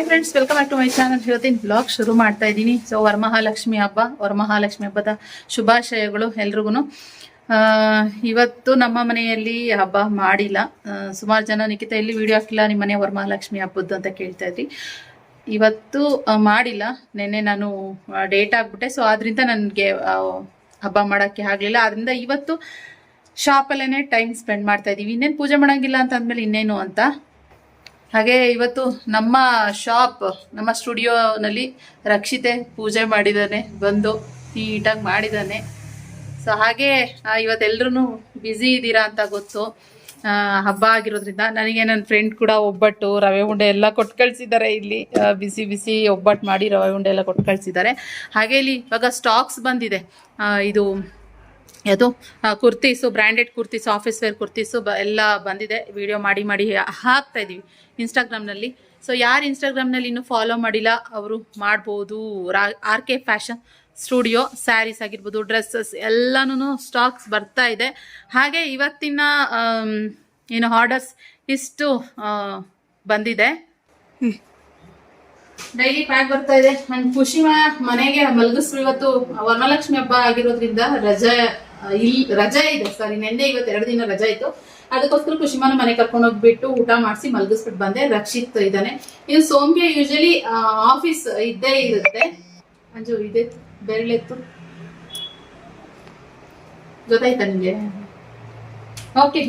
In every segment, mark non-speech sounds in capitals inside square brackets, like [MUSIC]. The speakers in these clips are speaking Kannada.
Hi friends welcome back to my channel ಹೇಳ್ತೀನಿ ಬ್ಲಾಗ್ ಶುರು ಮಾಡ್ತಾ ಇದ್ದೀನಿ. ಸೊ ವರಮಹಾಲಕ್ಷ್ಮಿ ಹಬ್ಬ, ವರಮಹಾಲಕ್ಷ್ಮಿ ಹಬ್ಬದ ಶುಭಾಶಯಗಳು ಎಲ್ರಿಗೂ ಇವತ್ತು ನಮ್ಮ ಮನೆಯಲ್ಲಿ ಹಬ್ಬ ಮಾಡಿಲ್ಲ. ಸುಮಾರು ಜನ ನಿಖಿತ ಇಲ್ಲಿ ವಿಡಿಯೋ ಹಾಕಿಲ್ಲ? ನಿಮ್ಮ ಮನೆ ವರಮಹಾಲಕ್ಷ್ಮಿ ಹಬ್ಬದ್ದು ಅಂತ ಕೇಳ್ತಾ ಇದ್ರಿ. ಇವತ್ತು ಮಾಡಿಲ್ಲ. ನಿನ್ನೆ ನಾನು ಡೇಟ್ ಆಗ್ಬಿಟ್ಟೆ ಸೊ ಆದ್ರಿಂದ ನನಗೆ ಹಬ್ಬ ಮಾಡೋಕ್ಕೆ ಆಗಲಿಲ್ಲ. ಆದ್ರಿಂದ ಇವತ್ತು ಶಾಪಲ್ಲೇ ಟೈಮ್ ಸ್ಪೆಂಡ್ ಮಾಡ್ತಾ ಇದ್ದೀವಿ. ಇನ್ನೇನು ಪೂಜೆ ಮಾಡೋಂಗಿಲ್ಲ ಅಂತ ಅಂದಮೇಲೆ ಇನ್ನೇನು ಅಂತ ಹಾಗೆ ಇವತ್ತು ನಮ್ಮ ಶಾಪ್ ನಮ್ಮ ಸ್ಟುಡಿಯೋನಲ್ಲಿ ರಕ್ಷಿತೆ ಪೂಜೆ ಮಾಡಿದ್ದಾನೆ ಬಂದು ನೀಟಾಗಿ ಮಾಡಿದ್ದಾನೆ ಸೊ ಹಾಗೆ ಇವತ್ತೆಲ್ಲರೂ ಬ್ಯುಸಿ ಇದ್ದೀರಾ ಅಂತ ಗೊತ್ತು. ಹಬ್ಬ ಆಗಿರೋದ್ರಿಂದ ನನಗೆ ನನ್ನ ಫ್ರೆಂಡ್ ಕೂಡ ಒಬ್ಬಟ್ಟು, ರವೆ ಉಂಡೆ ಎಲ್ಲ ಕೊಟ್ಟು ಕಳಿಸಿದ್ದಾರೆ ಇಲ್ಲಿ. ಬಿಸಿ ಬಿಸಿ ಒಬ್ಬಟ್ಟು ಮಾಡಿ ರವೆ ಉಂಡೆ ಎಲ್ಲ ಕೊಟ್ಟು ಕಳಿಸಿದ್ದಾರೆ. ಹಾಗೆ ಇಲ್ಲಿ ಇವಾಗ ಸ್ಟಾಕ್ಸ್ ಬಂದಿದೆ. ಇದು ಅದು kurtis branded kurtis office wear kurtis ಬ ಎಲ್ಲ ಬಂದಿದೆ. ವಿಡಿಯೋ ಮಾಡಿ ಮಾಡಿ ಹಾಕ್ತಾ ಇದ್ದೀವಿ ಇನ್ಸ್ಟಾಗ್ರಾಮ್ನಲ್ಲಿ ಸೊ ಯಾರು ಇನ್ಸ್ಟಾಗ್ರಾಮ್ನಲ್ಲಿ ಇನ್ನೂ ಫಾಲೋ ಮಾಡಿಲ್ಲ ಅವರು ಮಾಡ್ಬೋದು. R K fashion studio saris ಆಗಿರ್ಬೋದು ಡ್ರೆಸ್ಸಸ್ ಎಲ್ಲನೂ ಸ್ಟಾಕ್ಸ್ ಬರ್ತಾ ಇದೆ. ಹಾಗೆ ಇವತ್ತಿನ ಏನು ಆರ್ಡರ್ಸ್ ಇಷ್ಟು ಬಂದಿದೆ. ಡೈಲಿ ಪ್ಯಾಕ್ ಬರ್ತಾ ಇದೆ. ನನ್ ಖುಷಿ ಮನೆಗೆ ಮಲಗಿಸ್ರು ಇವತ್ತು. ವರಮಹಾಲಕ್ಷ್ಮಿ ಹಬ್ಬ ಆಗಿರೋದ್ರಿಂದ ರಜೆ ಆ, ರಜಾ ಇದೆ ಸರಿ ನಿನ್ನೆ ಇವತ್ತು ಎರಡು ದಿನ ರಜಾ ಇತ್ತು. ಅದಕ್ಕೋಸ್ಕರ ಖುಷಿಮಾನ ಮನೆ ಕರ್ಕೊಂಡು ಹೋಗ್ಬಿಟ್ಟು ಊಟ ಮಾಡಿಸಿ ಮಲಗಿಸ್ಬಿಟ್ಟು ಬಂದೆ. ರಕ್ಷಿತ್ ಇದ್ದಾನೆ ಇದು ಸೋಮ್ಗೆ ಯೂಶಲಿ ಆಫೀಸ್ ಇದ್ದೇ ಇರುತ್ತೆ. ಅಂಜು ಇದೆ. ಬೆರಳೆತ್ತು ಗೊತ್ತಾಯ್ತಾ ನಿಂಗೆ? ಓಕೆ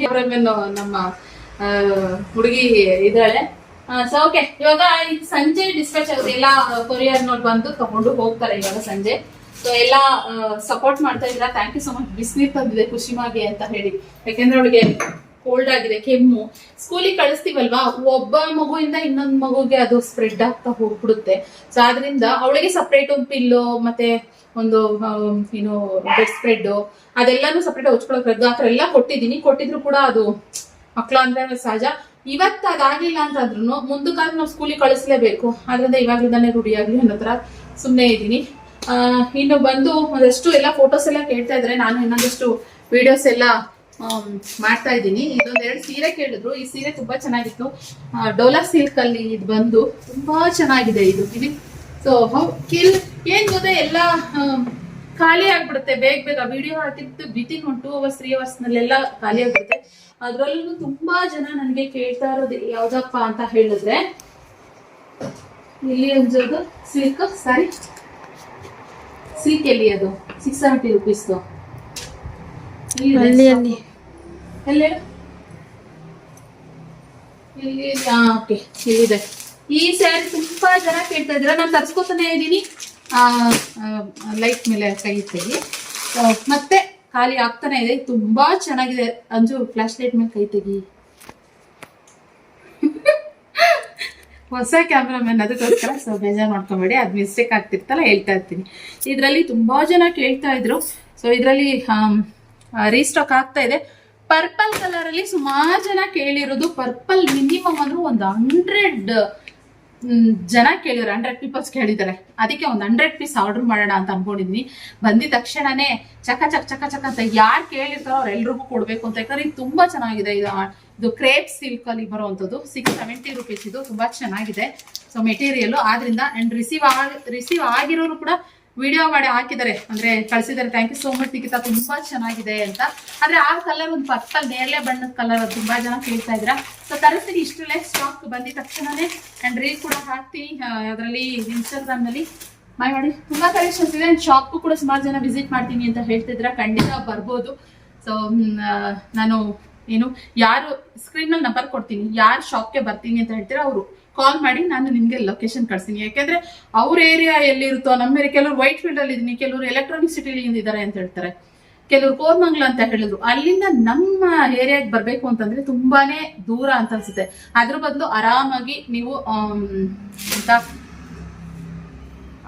ನಮ್ಮ ಹುಡುಗಿ ಇದ್ದಾಳೆ. ಸೊ ಓಕೆ ಇವಾಗ ಸಂಜೆ ಡಿಸ್ಪ್ಯಾಚ್ ಆಗುತ್ತೆ ಎಲ್ಲ ಕೊರಿಯರ್ನವ್ರು ಬಂದು ತಗೊಂಡು ಹೋಗ್ತಾರೆ ಇವಾಗ ಸಂಜೆ. ಸೊ ಎಲ್ಲ ಸಪೋರ್ಟ್ ಮಾಡ್ತಾ ಇದ್ರ ಥ್ಯಾಂಕ್ ಯು ಸೊ ಮಚ್ ಬಿಸಿನೀರ್ ತಂದಿದೆ ಖುಷಿಮಾಗೆ ಅಂತ ಹೇಳಿ. ಯಾಕೆಂದ್ರೆ ಅವಳಿಗೆ ಕೋಲ್ಡ್ ಆಗಿದೆ, ಕೆಮ್ಮು. ಸ್ಕೂಲಿಗೆ ಕಳಿಸ್ತೀವಲ್ವಾ? ಒಬ್ಬ ಮಗುವಿಂದ ಇನ್ನೊಂದು ಮಗುಗೆ ಅದು ಸ್ಪ್ರೆಡ್ ಆಗ್ತಾ ಹೋಗ್ಬಿಡುತ್ತೆ. ಸೊ ಆದ್ರಿಂದ ಅವಳಿಗೆ ಸಪ್ರೇಟ್ ಒಂದು ಪಿಲ್ಲು ಮತ್ತೆ ಒಂದು ಏನು ಬೆಡ್ ಸ್ಪ್ರೆಡ್ ಅದೆಲ್ಲಾನು ಸಪ್ರೇಟ್ ಹಚ್ಕೊಳಕ್ ರದ್ದು. ಆ ಥರ ಎಲ್ಲ ಕೊಟ್ಟಿದ್ದೀನಿ. ಕೊಟ್ಟಿದ್ರು ಕೂಡ ಅದು ಮಕ್ಕಳು ಅಂದ್ರೆ ಸಹಜ. ಇವತ್ತು ಅದಾಗ್ಲಿಲ್ಲ ಅಂತಂದ್ರು ಮುಂದಕ್ಕಾದ್ರೂ ನಾವು ಸ್ಕೂಲಿಗೆ ಕಳಿಸ್ಲೇಬೇಕು. ಆದ್ರಿಂದ ಇವಾಗಿಂದಾನೆ ರೂಢಿ ಆಗ್ಲಿ ಅನ್ನೋ ಸುಮ್ಮನೆ ಇದ್ದೀನಿ. ಇನ್ನು ಬಂದು ಒಂದಷ್ಟು ಎಲ್ಲ ಫೋಟೋಸ್ ಎಲ್ಲ ಕೇಳ್ತಾ ಇದ್ರೆ ನಾನು ಇನ್ನೊಂದಷ್ಟು ವಿಡಿಯೋಸ್ ಎಲ್ಲ ಮಾಡ್ತಾ ಇದ್ದೀನಿ. ಇನ್ನೊಂದ್ ಎರಡು ಸೀರೆ ಕೇಳಿದ್ರು. ಈ ಸೀರೆ ತುಂಬಾ ಚೆನ್ನಾಗಿತ್ತು. ಡೋಲಾ ಸಿಲ್ಕ್ ಅಲ್ಲಿ ಇದು ಬಂದು ತುಂಬಾ ಚೆನ್ನಾಗಿದೆ ಇದು. ಇಲ್ಲಿ ಸೊ ಕಿಲ್, ಏನ್ ಗೊತ್ತಾ ಎಲ್ಲ ಖಾಲಿ ಆಗ್ಬಿಡುತ್ತೆ. ಬೇಗ ಬೇಗ ವಿಡಿಯೋ ಹಾಕಿದ್ದು ಬಿತಿನ್ ಒಂದು ಟೂ ಅವರ್ಸ್ ತ್ರೀ ಅವರ್ಸ್ ನಲ್ಲೆಲ್ಲ ಖಾಲಿ ಆಗ್ಬಿಡುತ್ತೆ. ಅದ್ರಲ್ಲೂ ತುಂಬಾ ಜನ ನನಗೆ ಕೇಳ್ತಾ ಇರೋದು ಯಾವ್ದಪ್ಪ ಅಂತ ಹೇಳಿದ್ರೆ, ಇಲ್ಲಿ ಅಂಜೋದು ಸಿಲ್ಕ್, ಸಾರಿ. ಸಿಲ್ಕ್ ಎಲ್ಲಿ ಅದು? ಸಿಕ್ಸ್ ಸೆವೆಂಟಿ ರುಪೀಸ್ ಅಲ್ಲಿ ಅಲ್ಲಿ ಎಲ್ಲಿ ಇಲ್ಲಿ ಓಕೆ ಇಲ್ಲಿದೆ ಈ ಸ್ಯಾರಿ ತುಂಬಾ ಜನ ಕೇಳ್ತಾ ಇದ್ರ ನಾನು ತರ್ಸ್ಕೊತಾನೆ ಇದ್ದೀನಿ. ಲೈಟ್ ಮೇಲೆ ಕೈ ತೆಗಿ ಮತ್ತೆ ಖಾಲಿ ಆಗ್ತಾನೆ ಇದೆ. ತುಂಬಾ ಚೆನ್ನಾಗಿದೆ. ಅಂಜು ಫ್ಲಾಶ್ ಲೈಟ್ ಮೇಲೆ ಕೈ ತೆಗಿ ಹೊಸ ಕ್ಯಾಮ್ರಾಮನ್ ಅದಕ್ಕೋಸ್ಕರ ಸೊ ಬೇಜಾರ್ ಮಾಡ್ಕೊಬೇಡಿ. ಅದು ಮಿಸ್ಟೇಕ್ ಆಗ್ತಿರ್ತಲ್ಲ ಹೇಳ್ತಾ ಇರ್ತೀನಿ. ಇದರಲ್ಲಿ ತುಂಬಾ ಜನ ಕೇಳ್ತಾ ಇದ್ರು. ಸೊ ಇದರಲ್ಲಿ ರೀಸ್ಟಾಕ್ ಆಗ್ತಾ ಇದೆ. ಪರ್ಪಲ್ ಕಲರ್ ಅಲ್ಲಿ ಸುಮಾರು ಜನ ಕೇಳಿರೋದು. ಪರ್ಪಲ್ ಮಿನಿಮಮ್ ಅಂದ್ರೂ ಒಂದು ಹಂಡ್ರೆಡ್ ಜನ ಕೇಳಿದ್ರು ಹಂಡ್ರೆಡ್ ಪೀಪಲ್ಸ್ ಕೇಳಿದ್ದಾರೆ. ಅದಕ್ಕೆ ಒಂದು ಹಂಡ್ರೆಡ್ ಪೀಸ್ ಆರ್ಡರ್ ಮಾಡೋಣ ಅಂತ ಅನ್ಕೊಂಡಿದ್ವಿ. ಬಂದಿದ ತಕ್ಷಣನೇ ಚಕ ಚಕ್ ಚಕ ಚಕ ಅಂತ ಯಾರು ಕೇಳಿರ್ತಾರೋ ಅವ್ರೆಲ್ರಿಗೂ ಕೊಡ್ಬೇಕು ಅಂತ. ಯಾಕಂದ್ರೆ ಇದು ತುಂಬಾ ಚೆನ್ನಾಗಿದೆ. ಇದು ಇದು ಕ್ರೇಪ್ ಸಿಲ್ಕ್ ಅಲ್ಲಿ ಬರುವಂತದ್ದು ಸಿಕ್ಸ್ ಸೆವೆಂಟಿ ರುಪೀಸ್ ಇದು ತುಂಬಾ ಚೆನ್ನಾಗಿದೆ. ಸೊ ಮೆಟೀರಿಯಲ್ ಆದ್ರಿಂದ ಅಂಡ್ ರಿಸೀವ್ ಆಗಿ ರಿಸೀವ್ ಆಗಿರೋರು ಕೂಡ ವಿಡಿಯೋ ಮಾಡಿ ಹಾಕಿದ್ದಾರೆ. ಅಂದ್ರೆ ಕಳ್ಸಿದ್ದಾರೆ. Thank you so much Nikhita. ತುಂಬಾ ಚೆನ್ನಾಗಿದೆ ಅಂತ. ಆದ್ರೆ ಆ ಕಲರ್ ಒಂದು ಪರ್ಪಲ್ ನೇರಳೆ ಬಣ್ಣದ ಕಲರ್ ತುಂಬಾ ಜನ ಕೇಳ್ತಾ ಇದ್ರ? ಸೊ ತರಿಸ್ತೀನಿ. ಇಷ್ಟರಲ್ಲೇ ಸ್ಟಾಕ್ ಬಂದಿದ ತಕ್ಷಣನೇ. ಅಂಡ್ ರೀಲ್ ಕೂಡ ಹಾಕ್ತೀನಿ. ಅದರಲ್ಲಿ ಇನ್ಸ್ಟಾಗ್ರಾಮ್ನಲ್ಲಿ. ಮೈ ಮಾಡಿ ತುಂಬಾ ಕಲೆಕ್ಷನ್ಸ್ ಇದೆ. ಶಾಪ್ ಕೂಡ ಸುಮಾರು ಜನ ವಿಸಿಟ್ ಮಾಡ್ತೀನಿ ಅಂತ ಹೇಳ್ತಿದ್ರ? ಖಂಡಿತ ಬರ್ಬೋದು. ಸೊ ನಾನು ಏನು, ಯಾರು ಸ್ಕ್ರೀನ್ ನಂಬರ್ ಕೊಡ್ತೀನಿ, ಯಾರು ಶಾಪ್ಗೆ ಬರ್ತೀನಿ ಅಂತ ಹೇಳ್ತೀರಾ ಅವರು. ಕಾಲ್ ಮಾಡಿ ನಾನು ನಿಮ್ಗೆ ಲೊಕೇಶನ್ ಕಳಿಸ್ತೀನಿ. ಯಾಕೆಂದ್ರೆ ಅವ್ರ ಏರಿಯಾ ಎಲ್ಲಿರುತ್ತೋ, ನಮ್ಮ ಕೆಲವರು ವೈಟ್ ಫೀಲ್ಡ್ ಅಲ್ಲಿ ಇದೀನಿ ಕೆಲವರು ಎಲೆಕ್ಟ್ರಾನಿಕ್ ಸಿಟಿಲಿ ಇದ್ದಾರೆ ಅಂತ ಹೇಳ್ತಾರೆ. ಕೆಲವರು ಕೋರ್ಮಂಗ್ಲ ಅಂತ ಹೇಳಿದ್ರು. ಅಲ್ಲಿಂದ ನಮ್ಮ ಏರಿಯಾಗೆ ಬರ್ಬೇಕು ಅಂತಂದ್ರೆ ತುಂಬಾನೇ ದೂರ ಅಂತ ಅನ್ಸುತ್ತೆ. ಅದ್ರ ಬದಲು ಆರಾಮಾಗಿ ನೀವು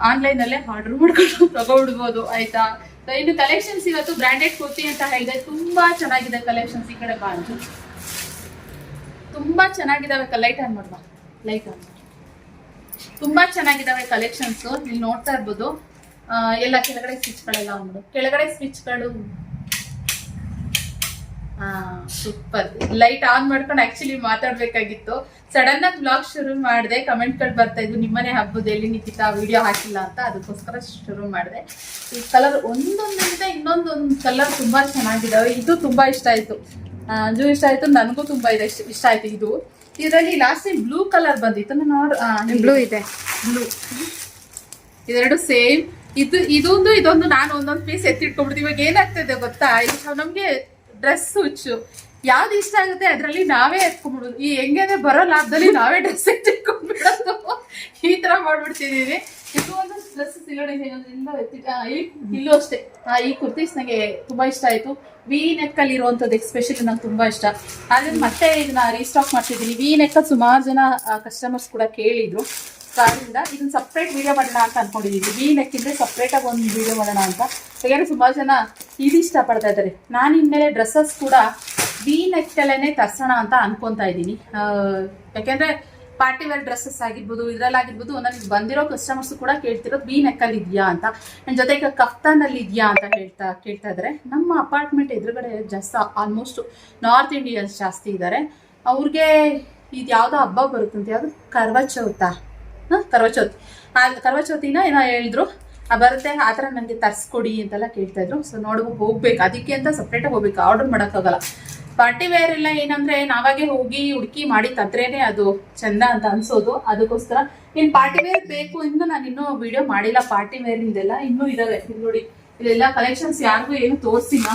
ಆನ್ಲೈನ್ ಅಲ್ಲೇ ಆರ್ಡರ್ ಮಾಡ್ಕೊಂಡು ತಗೊಬಿಡ್ಬೋದು ಆಯ್ತಾ? ಇನ್ನು ಕಲೆಕ್ಷನ್ಸ್ ಇವತ್ತು ಬ್ರಾಂಡೆಡ್ ಕುರ್ತಿ ಅಂತ ಹೇಳಿದೆ ತುಂಬಾ ಚೆನ್ನಾಗಿದೆ ಕಲೆಕ್ಷನ್ಸ್ ಈ ಕಡೆ ಬಾಂಜು. ತುಂಬಾ ಚೆನ್ನಾಗಿದಾವೆ ಲೈಟ್ ಆನ್ ಮಾಡುವ ಲೈಟ್ ಆನ್ ತುಂಬಾ ಚೆನ್ನಾಗಿದಾವೆ ಕಲೆಕ್ಷನ್ಸ್ ನೀವು ನೋಡ್ತಾ ಇರ್ಬೋದು. ಎಲ್ಲ ಕೆಳಗಡೆ ಸ್ವಿಚ್ಗಳೆಲ್ಲ ಉಂಟು. ಕೆಳಗಡೆ ಸ್ವಿಚ್ಗಳು ಸೂಪರ್ ಲೈಟ್ ಆನ್ ಮಾಡ್ಕೊಂಡು ಆಕ್ಚುಲಿ ಮಾತಾಡ್ಬೇಕಾಗಿತ್ತು. ಸಡನ್ ಆಗಿ ಬ್ಲಾಗ್ ಶುರು ಮಾಡಿದೆ ಕಮೆಂಟ್ಗಳು ಬರ್ತಾ ಇದ್ವು ನಿಮ್ಮನೆ ಹಬ್ಬದಲ್ಲಿ ನಿಖಿತಾ ವಿಡಿಯೋ ಹಾಕಿಲ್ಲ ಅಂತ? ಅದಕ್ಕೋಸ್ಕರ ಶುರು ಮಾಡಿದೆ. ಈ ಕಲರ್ ಒಂದೊಂದಿಂದ ಇನ್ನೊಂದೊಂದು ಕಲರ್ ತುಂಬಾ ಚೆನ್ನಾಗಿದಾವೆ ಇದು ತುಂಬಾ ಇಷ್ಟ ಆಯ್ತು. ಅದು ಅಂಜು ಇಷ್ಟ ಆಯ್ತು ನನಗೂ ತುಂಬಾ ಇದೆ. ಇಷ್ಟ- ಇಷ್ಟ ಆಯ್ತು ಇದು. ಇದರಲ್ಲಿ ಲಾಸ್ಟ್ ಬ್ಲೂ ಕಲರ್ ಬಂದಿತ್ತು. ನಾನು ಬ್ಲೂ ಇದೆ ಬ್ಲೂ ಇದೆರಡು ಸೇಮ್ ಇದು ಇದೊಂದು ಇದೊಂದು ನಾನು ಒಂದೊಂದು ಪೀಸ್ ಎತ್ತಿಟ್ಕೊಂಡ್ಬಿಡ್ತೀವಿ ಇವಾಗ ಏನಾಗ್ತದೆ ಗೊತ್ತಾ? ಈಗ ನಮ್ಗೆ ಡ್ರೆಸ್ ಹುಚ್ಚು ಯಾವ್ದು ಇಷ್ಟ ಆಗುತ್ತೆ ಅದರಲ್ಲಿ ನಾವೇ ಎತ್ಕೊಂಡ್ಬಿಡೋದು. ಈ ಹೆಂಗೆ ಬರೋ ಲಾಭದಲ್ಲಿ ನಾವೇ ಡ್ರೆಸ್ ಎತ್ತಿಟ್ಕೊಂಡ್ಬಿಡೋದು ಈ ತರ ಮಾಡ್ಬಿಡ್ತಿದೀವಿ. ಇದು ಒಂದು ಡ್ರೆಸ್ ಆ, ಈ- ಇಲ್ಲೂ ಅಷ್ಟೇ. ಆ, ಈ ಕುರ್ತೀಸ್ ನಂಗೆ ತುಂಬಾ ಇಷ್ಟ ಆಯ್ತು. ವಿ ನೆಕ್ ಅಲ್ಲಿ ಇರುವಂತದ್ದು ಎಸ್ಪೆಷಲಿ ನಂಗೆ ತುಂಬಾ ಇಷ್ಟ. ಆದ್ರೆ ಮತ್ತೆ ಇದನ್ನ ರೀಸ್ಟಾಕ್ ಮಾಡ್ತಿದ್ದೀನಿ. ವಿ ನೆಕ್ ಸುಮಾರು ಜನ ಕಸ್ಟಮರ್ಸ್ ಕೂಡ ಕೇಳಿದ್ರು. ಅದರಿಂದ ಇದನ್ನ ಸಪ್ರೇಟ್ ವಿಡಿಯೋ ಮಾಡೋಣ ಅಂತ ಅನ್ಕೊಂಡಿದ್ದೀನಿ ಈ ನೆಕ್ಕಿದ್ರೆ ಸಪ್ರೇಟಾಗಿ ಒಂದು ವಿಡಿಯೋ ಮಾಡೋಣ ಅಂತ. ಯಾಕಂದರೆ ಸುಮಾರು ಜನ ಇದು ಇಷ್ಟಪಡ್ತಾ ಇದ್ದಾರೆ. ನಾನು ಇನ್ಮೇಲೆ ಡ್ರೆಸ್ಸಸ್ ಕೂಡ ವಿ ನೆಕ್ ಅಲ್ಲೇನೆ ತರ್ಸೋಣ ಅಂತ ಅನ್ಕೊಂತಾ ಇದ್ದೀನಿ. ಯಾಕೆಂದ್ರೆ ಪಾರ್ಟಿ ವೇರ್ ಡ್ರೆಸ್ಸಸ್ ಆಗಿರ್ಬೋದು, ಇದ್ರಲ್ಲಾಗಿರ್ಬೋದು ನನಗೆ ಬಂದಿರೋ ಕಸ್ಟಮರ್ಸ್ ಕೂಡ ಕೇಳ್ತಿರೋದು ಬಿ ನೆಕ್ಕಲ್ಲಿ ಇದೆಯಾ ಅಂತ. ನನ್ನ ಜೊತೆ ಈಗ ಕಫ್ತಾನಲ್ಲಿ ಇದೆಯಾ ಅಂತ ಹೇಳ್ತಾ, ಕೇಳ್ತಾ ಇದ್ದಾರೆ. ನಮ್ಮ ಅಪಾರ್ಟ್ಮೆಂಟ್ ಎದುರುಗಡೆ ಜಾಸ್ತಿ ಆಲ್ಮೋಸ್ಟ್ ನಾರ್ತ್ ಇಂಡಿಯನ್ಸ್ ಜಾಸ್ತಿ ಇದ್ದಾರೆ. ಅವ್ರಿಗೆ ಇದು ಯಾವುದೋ ಹಬ್ಬ ಬರುತ್ತಂತೆ, ಯಾವುದು ಕರ್ವ ಚೌತ ಕರ್ವ ಚೌತ್ ಆ ಕರ್ವ ಚೌತಿನ ಏನೋ ಹೇಳಿದ್ರು. ಆ ಬರುತ್ತೆ, ಆ ಥರ ನನಗೆ ತರಿಸ್ಕೊಡಿ ಅಂತೆಲ್ಲ ಕೇಳ್ತಾ ಇದ್ರು. ಸೊ ನೋಡುವ ಹೋಗ್ಬೇಕು. ಅದಕ್ಕೆ ಅಂತ ಸಪ್ರೇಟಾಗಿ ಹೋಗ್ಬೇಕು. ಆರ್ಡರ್ ಮಾಡೋಕ್ಕಾಗಲ್ಲ ಪಾರ್ಟಿ ವೇರ್ ಎಲ್ಲ ಏನಂದ್ರೆ, ನಾವಾಗೆ ಹೋಗಿ ಹುಡುಕಿ ಮಾಡಿ ತಂದ್ರೇನೆ ಅದು ಚಂದ ಅಂತ ಅನ್ಸೋದು. ಅದಕ್ಕೋಸ್ಕರ ಇನ್ ಪಾರ್ಟಿ ವೇರ್ ಬೇಕು ಇನ್ನು ನಾನು ಇನ್ನೂ ವಿಡಿಯೋ ಮಾಡಿಲ್ಲ. ಪಾರ್ಟಿ ವೇರ್ ಇಂದೆಲ್ಲ ಇನ್ನೂ ಇದಾವೆ. ಇಲ್ಲಿ ನೋಡಿ ಇದೆಲ್ಲ ಕಲೆಕ್ಷನ್ಸ್ ಯಾರಿಗೂ ಏನು ತೋರಿಸಿಲ್ಲ.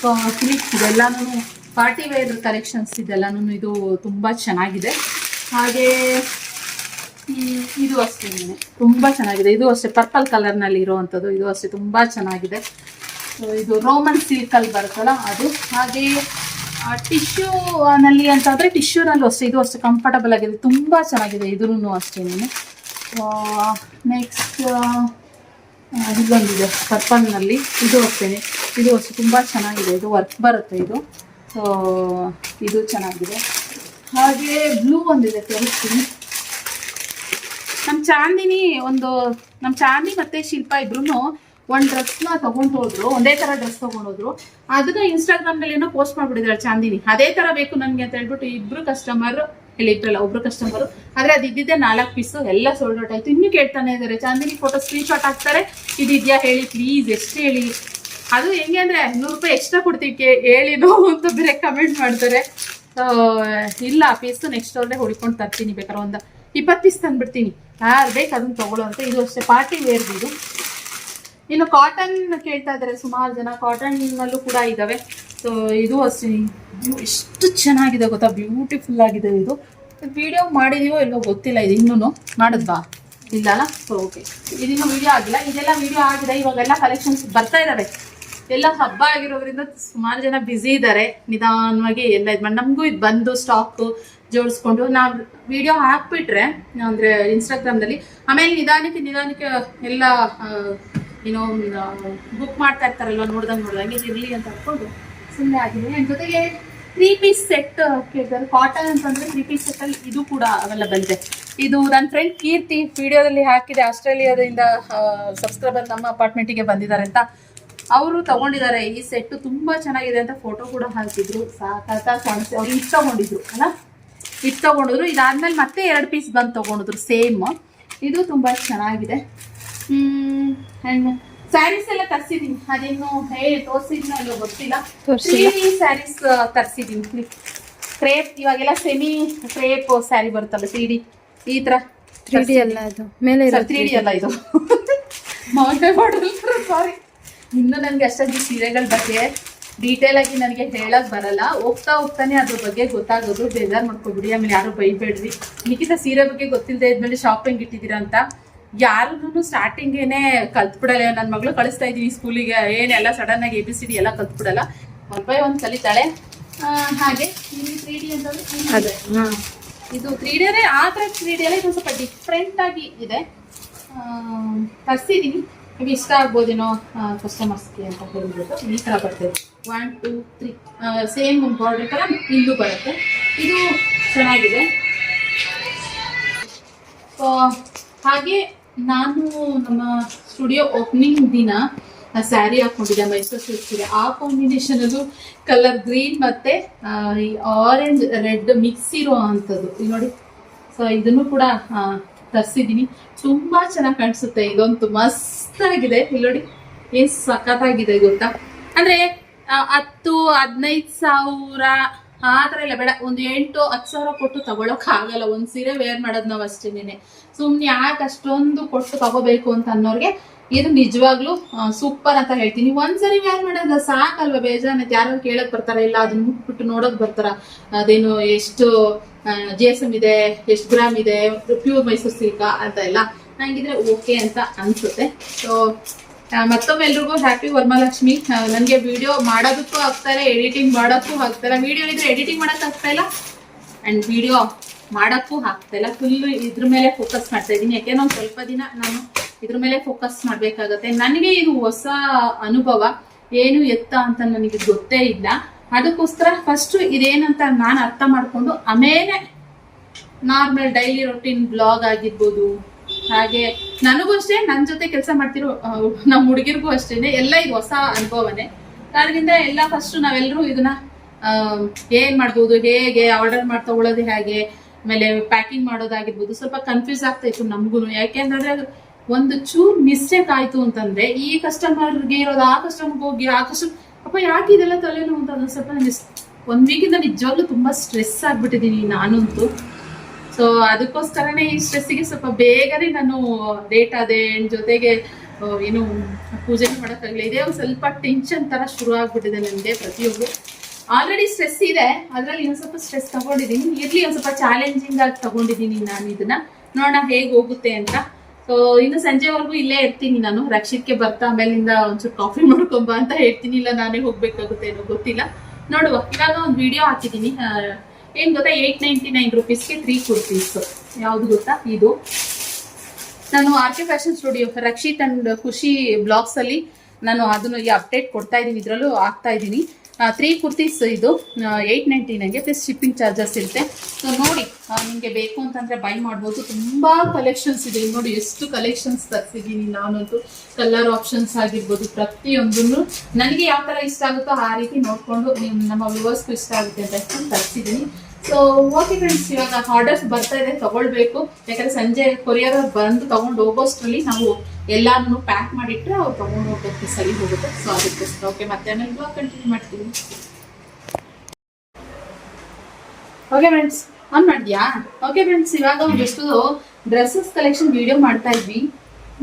ಸೊ ಕ್ಲಿಕ್ಸ್ ಇದೆಲ್ಲಾನು ಪಾರ್ಟಿ ವೇರ್ ಕಲೆಕ್ಷನ್ಸ್ ಇದೆಲ್ಲಾನು ಇದು ತುಂಬಾ ಚೆನ್ನಾಗಿದೆ. ಹಾಗೆ ಇದು ಅಷ್ಟೇ ತುಂಬಾ ಚೆನ್ನಾಗಿದೆ. ಇದು ಅಷ್ಟೇ ಪರ್ಪಲ್ ಕಲರ್ನಲ್ಲಿ ಇರುವಂತದ್ದು ಇದು ಅಷ್ಟೇ ತುಂಬಾ ಚೆನ್ನಾಗಿದೆ. ಇದು ರೋಮನ್ ಸಿಲ್ಕ್ ಬರುತ್ತಲ್ಲ, ಅದು. ಹಾಗೆ ಟಿಶ್ಯೂ ನಲ್ಲಿ ಅಂತಂದ್ರೆ ಟಿಶ್ಯೂ ನಲ್ಲೂ ಅಷ್ಟೇ. ಇದು ಅಷ್ಟೇ ಕಂಫರ್ಟಬಲ್ ಆಗಿದೆ. ತುಂಬಾ ಚೆನ್ನಾಗಿದೆ. ಇದೂ ಅಷ್ಟೇ ನೆಕ್ಸ್ಟ್ ಇಲ್ಲೊಂದಿದೆ. ಪರ್ಪಲ್ನಲ್ಲಿ ಇದು ಅಷ್ಟೇನೆ ಇದು ಅಷ್ಟೇ ತುಂಬಾ ಚೆನ್ನಾಗಿದೆ. ಇದು ವರ್ಕ್ ಬರುತ್ತೆ ಇದು. ಸೊ ಇದು ಚೆನ್ನಾಗಿದೆ. ಹಾಗೆ ಬ್ಲೂ ಒಂದಿದೆ. ತೋರಿಸ್ತೀನಿ. ನಮ್ಮ ಚಾಂದಿನಿ ಒಂದು ನಮ್ಮ ಚಾಂದಿ ಮತ್ತೆ ಶಿಲ್ಪ ಇಬ್ರು ಒಂದು ಡ್ರೆಸ್ನ ತಗೊಂಡ್ ಹೋದ್ರು, ಒಂದೇ ತರ ಡ್ರೆಸ್ ತಗೊಂಡೋದ್ರು ಅದನ್ನ ಇನ್ಸ್ಟಾಗ್ರಾಮ್ನಲ್ಲಿ ಏನೋ ಪೋಸ್ಟ್ ಮಾಡ್ಬಿಟ್ಟಿದ್ದಾರೆ ಚಾಂದಿನಿ. ಅದೇ ತರ ಬೇಕು ನನಗೆ ಅಂತ ಹೇಳ್ಬಿಟ್ಟು ಇಬ್ರು ಕಸ್ಟಮರ್ ಹೇಳಿದ್ರಲ್ಲ ಒಬ್ರು ಕಸ್ಟಮರ್ ಆದ್ರೆ ಅದು ಇದ್ದಿದ್ದೆ ನಾಲ್ಕು ಪೀಸು ಎಲ್ಲ ಸೋಲ್ಡ್ ಔಟ್ ಆಯ್ತು. ಇನ್ನೂ ಕೇಳ್ತಾನೆ ಇದ್ದಾರೆ ಚಾಂದಿನಿ ಫೋಟೋ ಸ್ಕ್ರೀನ್ ಶಾಟ್ ಹಾಕ್ತಾರೆ. ಇದಿದ್ಯಾ ಹೇಳಿ ಪ್ಲೀಸ್ ಎಷ್ಟು ಹೇಳಿ. ಅದು ಹೆಂಗೆ ಅಂದರೆ ನೂರು ರೂಪಾಯಿ ಎಕ್ಸ್ಟ್ರಾ ಕೊಡ್ತೀವಿ ಹೇಳಿ ಅಂತ ಬೇರೆ ಕಮೆಂಟ್ ಮಾಡ್ತಾರೆ. ಇಲ್ಲ ಪೀಸ್ ನೆಕ್ಸ್ಟ್ ಅವ್ರನ್ನೇ ಹೊಡ್ಕೊಂಡು ತರ್ತೀನಿ, ಬೇಕಾದ್ರೆ ಒಂದು ಇಪ್ಪತ್ತು ಪೀಸ್ ತಂದ್ಬಿಡ್ತೀನಿ ಯಾರು ಬೇಕು ಅದನ್ನು ತಗೊಳ್ಳೋ ಅಂತ. ಇದು ಅಷ್ಟೇ, ಪಾರ್ಟಿ ವೇರ್ ಇದು. ಇನ್ನು ಕಾಟನ್ ಕೇಳ್ತಾ ಇದ್ದಾರೆ ಸುಮಾರು ಜನ. ಕಾಟನ್ ನಲ್ಲೂ ಕೂಡ ಇದಾವೆ. ಸೊ ಇದು ಅಷ್ಟೇ. ಎಷ್ಟು ಚೆನ್ನಾಗಿದೆ ಗೊತ್ತಾ? ಬ್ಯೂಟಿಫುಲ್ ಆಗಿದೆ ಇದು. ವಿಡಿಯೋ ಮಾಡಿದೀವೋ ಇಲ್ಲೋ ಗೊತ್ತಿಲ್ಲ ಇದು ಇನ್ನೂ ಮಾಡಿದ್ವಾ? ಇಲ್ಲ ಅಲ್ಲ ಸೊ ಓಕೆ ಇದಿನ್ನು ವಿಡಿಯೋ ಆಗಿಲ್ಲ. ಇದೆಲ್ಲ ವಿಡಿಯೋ ಆಗಿದೆ. ಇವಾಗೆಲ್ಲ ಕಲೆಕ್ಷನ್ಸ್ ಬರ್ತಾ ಇದಾವೆ. ಎಲ್ಲ ಹಬ್ಬ ಆಗಿರೋದ್ರಿಂದ ಸುಮಾರು ಜನ ಬ್ಯುಸಿ ಇದ್ದಾರೆ ನಿಧಾನವಾಗಿ ಎಲ್ಲ ಇದು ಮಾಡಿ ನಮಗೂ ಇದು ಬಂದು ಸ್ಟಾಕ್ ಜೋಡಿಸ್ಕೊಂಡು ನಾವು ವಿಡಿಯೋ ಹಾಕ್ಬಿಟ್ರೆ, ಅಂದರೆ ಇನ್ಸ್ಟಾಗ್ರಾಮ್ನಲ್ಲಿ ಆಮೇಲೆ ನಿಧಾನಕ್ಕೆ ನಿಧಾನಕ್ಕೆ ಎಲ್ಲ ಏನೋ ಬುಕ್ ಮಾಡ್ತಾ ಇರ್ತಾರಲ್ವ, ನೋಡ್ದಂಗೆ ನೋಡ್ದಂಗೆ ಇರಲಿ ಅಂತ ಅನ್ಕೊಂಡು ಸುಮ್ಮನೆ ಆಗಿದೆ ನನ್ನ ಜೊತೆಗೆ ತ್ರೀ ಪೀಸ್ ಸೆಟ್ ಕೇಳ್ತಾರೆ. ಕಾಟನ್ ಅಂತಂದರೆ ತ್ರೀ ಪೀಸ್ ಸೆಟ್ಟಲ್ಲಿ ಇದು ಕೂಡ ಅವೈಲಬಲ್ ಇದೆ. ಇದು ನನ್ನ ಫ್ರೆಂಡ್ ಕೀರ್ತಿ ವಿಡಿಯೋದಲ್ಲಿ ಹಾಕಿದೆ. ಆಸ್ಟ್ರೇಲಿಯಾದಿಂದ ಸಬ್ಸ್ಕ್ರೈಬರ್ ನಮ್ಮ ಅಪಾರ್ಟ್ಮೆಂಟಿಗೆ ಬಂದಿದ್ದಾರೆ ಅಂತ ಅವರು ತಗೊಂಡಿದ್ದಾರೆ. ಈ ಸೆಟ್ ತುಂಬ ಚೆನ್ನಾಗಿದೆ ಅಂತ ಫೋಟೋ ಕೂಡ ಹಾಕಿದ್ರು. ಸಾಕಾತ ಕಾಣಿಸಿ, ಅವ್ರು ಇಷ್ಟ ತಗೊಂಡಿದ್ರು ಅಲ್ಲ? ಇದು ತೊಗೊಂಡಿದ್ರು. ಇದಾದ್ಮೇಲೆ ಮತ್ತೆ ಎರಡು ಪೀಸ್ ಬಂದು ತೊಗೊಂಡಿದ್ರು ಸೇಮ್. ಇದು ತುಂಬಾ ಚೆನ್ನಾಗಿದೆ. ಹ್ಮ್ ಅಂಡ್ ಸ್ಯಾರೀಸ್ ಎಲ್ಲ ತರ್ಸಿದೀನಿ. ಅದೇನು ಹೇಳಿ ತೋರಿಸಿದ್ನ ಗೊತ್ತಿಲ್ಲ. ತ್ರೀ ಸ್ಯಾರೀಸ್ ತರ್ಸಿದೀನಿ. ಕ್ರೇಪ್ ಇವಾಗೆಲ್ಲ ಸೆಮಿ ಕ್ರೇಪ್ ಸ್ಯಾರಿ ಬರುತ್ತಲ್ಲ ತ್ರೀ ಡಿ ಈ ತರ ತ್ರೀ ಡಿ ಅಲ್ಲ ಇದು. ಮೇಲೆ ತ್ರೀ ಡಿ ಅಲ್ಲ ಇದು. [LAUGHS] ಮೌಂಟೇನ್ ಸಾರಿ ಇನ್ನು ನನಗೆ ಅಷ್ಟೊಂದು ಸೀರೆಗಳ ಬಗ್ಗೆ ಡೀಟೇಲ್ ಆಗಿ ನನಗೆ ಹೇಳಕ್ ಬರಲ್ಲ. ಹೋಗ್ತಾ ಹೋಗ್ತಾನೆ ಅದ್ರ ಬಗ್ಗೆ ಗೊತ್ತಾಗೋದು ಬೇಜಾರ್ ಮಾಡ್ಕೊಬಿಡಿ. ಆಮೇಲೆ ಯಾರು ಬೈಬೇಡ್ರಿ. ನಿಖಿತ ಸೀರೆ ಬಗ್ಗೆ ಗೊತ್ತಿಲ್ಲದೆ ಇದ್ಮೇಲೆ ಶಾಪಿಂಗ್ ಇಟ್ಟಿದ್ದೀರಾ ಅಂತ. ಯಾರು ಸ್ಟಾರ್ಟಿಂಗೇನೆ ಕಲ್ತ್ಬಿಡಲ್ಲ. ನನ್ನ ಮಗಳು ಕಳಿಸ್ತಾ ಇದ್ದೀನಿ ಸ್ಕೂಲಿಗೆ ಏನೆಲ್ಲ ಸಡನ್ ಆಗಿ ಎ ಬಿ ಸಿ ಡಿ ಎಲ್ಲ ಕಲ್ತ್ಬಿಡಲ್ಲ. ಒನ್ ಬೈ ಒನ್ ಕಲಿತಾಳೆ. ಹಾಗೆ. ತ್ರೀ ಡಿ ಅಂತಂದ್ರೆ 3D ಇದು. ತ್ರೀ ಆ ಥರ ತ್ರೀ ಇದು ಸ್ವಲ್ಪ ಡಿಫ್ರೆಂಟ್ ಆಗಿ ಇದೆ. ತರಿಸಿದೀನಿ. ನಿಮ್ಗೆ ಇಷ್ಟ ಆಗ್ಬೋದೇನೋ ಕಸ್ಟಮರ್ಸ್ಗೆ ಅಂತ ಹೇಳ್ಬಿಟ್ಟು ಈ ಥರ ಬರ್ತದೆ. One two three same border ಥರ ಇಲ್ಲೂ ಬರುತ್ತೆ. ಇದು ಚೆನ್ನಾಗಿದೆ. ಹಾಗೆ ನಾನು ನಮ್ಮ ಸ್ಟುಡಿಯೋ ಓಪನಿಂಗ್ ದಿನ ಸ್ಯಾರಿ ಹಾಕೊಂಡಿದ್ದೆ ಮೈಸೂರು ಸಿಲ್ಕ್ ಸೀರೆ ಆ ಅದು ಕಲರ್ ಗ್ರೀನ್ ಮತ್ತೆ ಆರೆಂಜ್ ರೆಡ್ ಮಿಕ್ಸ್ ಇರೋ ಅಂಥದ್ದು ನೋಡಿ. ಸೊ ಇದನ್ನು ಕೂಡ ತರಿಸಿದ್ದೀನಿ. ತುಂಬಾ ಚೆನ್ನಾಗಿ ಕಾಣಿಸುತ್ತೆ. ಇದೊಂದು ಮಸ್ತಾಗಿದೆ ಇಲ್ಲಿ ನೋಡಿ ಏನ್ ಸಖತ್ತಾಗಿದೆ ಗೊತ್ತಾ? ಅಂದ್ರೆ ಹತ್ತು, ಹದಿನೈದು ಸಾವಿರ, ಆ ಇಲ್ಲ, ಬೇಡ. ಒಂದು ಎಂಟು, ಹತ್ತು ಸಾವಿರ ಕೊಟ್ಟು ತಗೊಳಕ್ ಆಗಲ್ಲ ಒಂದ್ ಸೀರೆ ವೇರ್ ಮಾಡೋದು ನಾವು ಅಷ್ಟೇನೆ ಸುಮ್ನೆ ಯಾಕೆ ಅಷ್ಟೊಂದು ಕೊಟ್ಟು ತಗೋಬೇಕು ಅಂತ ಅನ್ನೋರ್ಗೆ ಇದು ನಿಜವಾಗ್ಲೂ ಸೂಪರ್ ಅಂತ ಹೇಳ್ತೀನಿ. ಒಂದ್ಸರಿ ವೇರ್ ಮಾಡೋದ ಸಾಕಲ್ವಾ ಬೇಜಾನೈತೆ ಯಾರು ಕೇಳಕ್ ಬರ್ತಾರ? ಇಲ್ಲ, ಅದನ್ನ ಮುಟ್ಬಿಟ್ಟು ನೋಡಕ್ ಬರ್ತಾರ? ಅದೇನು ಎಷ್ಟು ಜಿ ಎಸ್ ಎಂ ಇದೆ, ಎಷ್ಟು ಗ್ರಾಮ್ ಇದೆ ಪ್ಯೂರ್ ಮೈಸೂರು ಸಿಲ್ಕ ಅಂತ ಎಲ್ಲ. ನಂಗಿದ್ರೆ ಓಕೆ ಅಂತ ಅನ್ಸುತ್ತೆ. ಸೊ ಮತ್ತೊಮ್ಮೆ ಎಲ್ರಿಗೂ ಹ್ಯಾಪಿ ವರ್ಮಾಲಕ್ಷ್ಮಿ. ನನಗೆ ವಿಡಿಯೋ ಮಾಡೋದಕ್ಕೂ ಆಗ್ತಾ ಎಡಿಟಿಂಗ್ ಮಾಡೋಕ್ಕೂ ಆಗ್ತಾ ಇಲ್ಲ. ವಿಡಿಯೋ ಇದ್ರೆ ಎಡಿಟಿಂಗ್ ಮಾಡಕ್ ಆಗ್ತಾ ಇಲ್ಲ. ಅಂಡ್ ವಿಡಿಯೋ ಮಾಡಕ್ಕೂ ಆಗ್ತಾ ಇಲ್ಲ. ಫುಲ್ ಇದ್ರ ಮೇಲೆ ಫೋಕಸ್ ಮಾಡ್ತಾ ಇದ್ದೀನಿ. ಯಾಕೆಂದ್ರೆ ಸ್ವಲ್ಪ ದಿನ ನಾನು ಇದ್ರ ಮೇಲೆ ಫೋಕಸ್ ಮಾಡ್ಬೇಕಾಗತ್ತೆ. ನನಗೆ ಇದು ಹೊಸ ಅನುಭವ, ಏನು ಎತ್ತ ಅಂತ ನನಗೆ ಗೊತ್ತೇ ಇಲ್ಲ. ಅದಕ್ಕೋಸ್ಕರ ಫಸ್ಟ್ ಇದೇನಂತ ನಾನು ಅರ್ಥ ಮಾಡ್ಕೊಂಡು ಆಮೇಲೆ ನಾರ್ಮಲ್ ಡೈಲಿ ರೊಟೀನ್ ಬ್ಲಾಗ್ ಆಗಿರ್ಬೋದು, ಹಾಗೆ ನನಗೂ ಅಷ್ಟೇ ನನ್ನ ಜೊತೆ ಕೆಲಸ ಮಾಡ್ತಿರೋ ನಮ್ಮ ಹುಡುಗಿರ್ಗೂ ಅಷ್ಟೇ ಎಲ್ಲ ಇದು ಹೊಸ ಅನುಭವನೇ. ಅದರಿಂದ ಎಲ್ಲ ಫಸ್ಟ್ ನಾವೆಲ್ಲರೂ ಇದನ್ನ ಏನ್ ಮಾಡ್ಬೋದು, ಹೇಗೆ ಆರ್ಡರ್ ಮಾಡಿ ತಗೊಳ್ಳೋದು ಹೇಗೆ, ಆಮೇಲೆ ಪ್ಯಾಕಿಂಗ್ ಮಾಡೋದಾಗಿರ್ಬೋದು, ಸ್ವಲ್ಪ ಕನ್ಫ್ಯೂಸ್ ಆಗ್ತಾ ಇತ್ತು ನಮಗೂ ಯಾಕೆಂದ್ರೆ ಒಂದು ಚೂರ್ ಮಿಸ್ಟೇಕ್ ಆಯ್ತು ಅಂತಂದ್ರೆ ಈ ಕಸ್ಟಮರ್ಗೆ ಇರೋದು, ಆ ಕಸ್ಟಮರ್ಗೆ ಹೋಗಿ, ಆ ಕಸ್ಟಮರ್ ಅಪ್ಪ, ಯಾಕೆ ಇದೆಲ್ಲ ತಲೆನೋವು ಅಂತ ಸ್ವಲ್ಪ ಮಿಸ್ ಒಂದ್ ವೀಕಿಂದ ನಿಜವಾಗ್ಲೂ ತುಂಬಾ ಸ್ಟ್ರೆಸ್ ಆಗ್ಬಿಟ್ಟಿದೀನಿ ನಾನಂತೂ. ಸೊ ಅದಕ್ಕೋಸ್ಕರನೇ ಈ ಸ್ಟ್ರೆಸ್ಸಿಗೆ ಸ್ವಲ್ಪ ಬೇಗನೆ ನಾನು ಡೇಟ್ ಅದೇ ಜೊತೆಗೆ ಏನು ಪೂಜೆ ಮಾಡೋಕ್ಕಾಗಲಿ ಇದೇ ಒಂದು ಸ್ವಲ್ಪ ಟೆನ್ಷನ್ ತರ ಶುರು ಆಗ್ಬಿಟ್ಟಿದೆ ನನಗೆ ಪ್ರತಿಯೊಬ್ಬರು ಆಲ್ರೆಡಿ ಸ್ಟ್ರೆಸ್ ಇದೆ. ಅದರಲ್ಲಿ ಇನ್ನೊಂದು ಸ್ವಲ್ಪ ಸ್ಟ್ರೆಸ್ ತಗೊಂಡಿದ್ದೀನಿ. ಇರ್ಲಿ, ಒಂದು ಸ್ವಲ್ಪ ಚಾಲೆಂಜಿಂಗ್ ಆಗಿ ತಗೊಂಡಿದ್ದೀನಿ ನಾನು ಇದನ್ನ. ನೋಡೋಣ ಹೇಗೆ ಹೋಗುತ್ತೆ ಅಂತ. ಸೊ ಇನ್ನು ಸಂಜೆವರೆಗೂ ಇಲ್ಲೇ ಇರ್ತೀನಿ ನಾನು. ರಕ್ಷಿತ್ಗೆ ಬರ್ತಾ ಆಮೇಲಿಂದ ಒಂಚೂರು ಕಾಫಿ ಮಾಡ್ಕೊಂಬ ಅಂತ ಹೇಳ್ತೀನಿ. ಇಲ್ಲ, ನಾನೇ ಹೋಗ್ಬೇಕಾಗುತ್ತೆ ಏನೋ ಗೊತ್ತಿಲ್ಲ. ನೋಡುವ. ಇವಾಗ ಒಂದು ವಿಡಿಯೋ ಹಾಕಿದ್ದೀನಿ. ಏನ್ ಗೊತ್ತಾ? ಏಟ್ ನೈಂಟಿ ನೈನ್ ರುಪೀಸ್ಗೆ ತ್ರೀ ಕುರ್ತೀಸ್ ಯಾವ್ದು ಗೊತ್ತಾ? ಇದು. ನಾನು R K fashion studio Rakshit and Khushi blogs ಅಲ್ಲಿ ನಾನು ಅದನ್ನು ಈ ಅಪ್ಡೇಟ್ ಕೊಡ್ತಾ ಇದ್ದೀನಿ. ಇದರಲ್ಲೂ ಆಗ್ತಾ ಇದ್ದೀನಿ. ತ್ರೀ ಕುರ್ತೀಸ್ ಇದು ಏಯ್ಟ್ ನೈಂಟಿ ನೈನ್ಗೆ ಪ್ಲಸ್ ಶಿಪ್ಪಿಂಗ್ ಚಾರ್ಜಸ್ ಇರುತ್ತೆ. ಸೊ ನೋಡಿ ನಿಮಗೆ ಬೇಕು ಅಂತಂದರೆ ಬೈ ಮಾಡ್ಬೋದು. ತುಂಬ ಕಲೆಕ್ಷನ್ಸ್ ಇದೆ. ನೋಡಿ ಎಷ್ಟು ಕಲೆಕ್ಷನ್ಸ್ ತರಿಸಿದ್ದೀನಿ ನಾನಂತೂ. ಕಲರ್ ಆಪ್ಷನ್ಸ್ ಆಗಿರ್ಬೋದು, ಪ್ರತಿಯೊಂದನ್ನು. ನನಗೆ ಯಾವ ಥರ ಇಷ್ಟ ಆಗುತ್ತೋ ಆ ರೀತಿ ನೋಡಿಕೊಂಡು ನಿಮ್ಮ ನಮ್ಮ ವ್ಯೂವರ್ಸ್ಗೂ ಇಷ್ಟ ಆಗುತ್ತೆ ಅಂತ ತರಿಸಿದ್ದೀನಿ. ಸೊ ಓಕೆ ಫ್ರೆಂಡ್ಸ್ ಇವಾಗ ಆರ್ಡರ್ಸ್ ಬರ್ತಾ ಇದೆ, ತಗೊಳ್ಬೇಕು. ಯಾಕಂದ್ರೆ ಸಂಜೆ ಕೊರಿಯರ್ ಬಂದು ತಗೊಂಡು ಹೋಗೋಷ್ಟರಲ್ಲಿ ನಾವು ಎಲ್ಲಾನು ಪ್ಯಾಕ್ ಮಾಡಿಟ್ರೆ ಅವ್ರು ತಗೊಂಡು ಹೋಗೋಕ್ಕೆ ಸರಿ ಹೋಗುತ್ತೆ. ಸೊ ಅದಕ್ಕೋಸ್ಕರ ಓಕೆ ಮತ್ತೆ ಆಮೇಲೆ ಕಂಟಿನ್ಯೂ ಮಾಡ್ತೀವಿ. ಓಕೆ ಫ್ರೆಂಡ್ಸ್ ಆನ್ ಮಾಡಿದ್ಯಾ? ಓಕೆ ಫ್ರೆಂಡ್ಸ್ ಇವಾಗ ಒಂದಷ್ಟು ಡ್ರೆಸ್ಸಸ್ ಕಲೆಕ್ಷನ್ ವಿಡಿಯೋ ಮಾಡ್ತಾ ಇದ್ವಿ.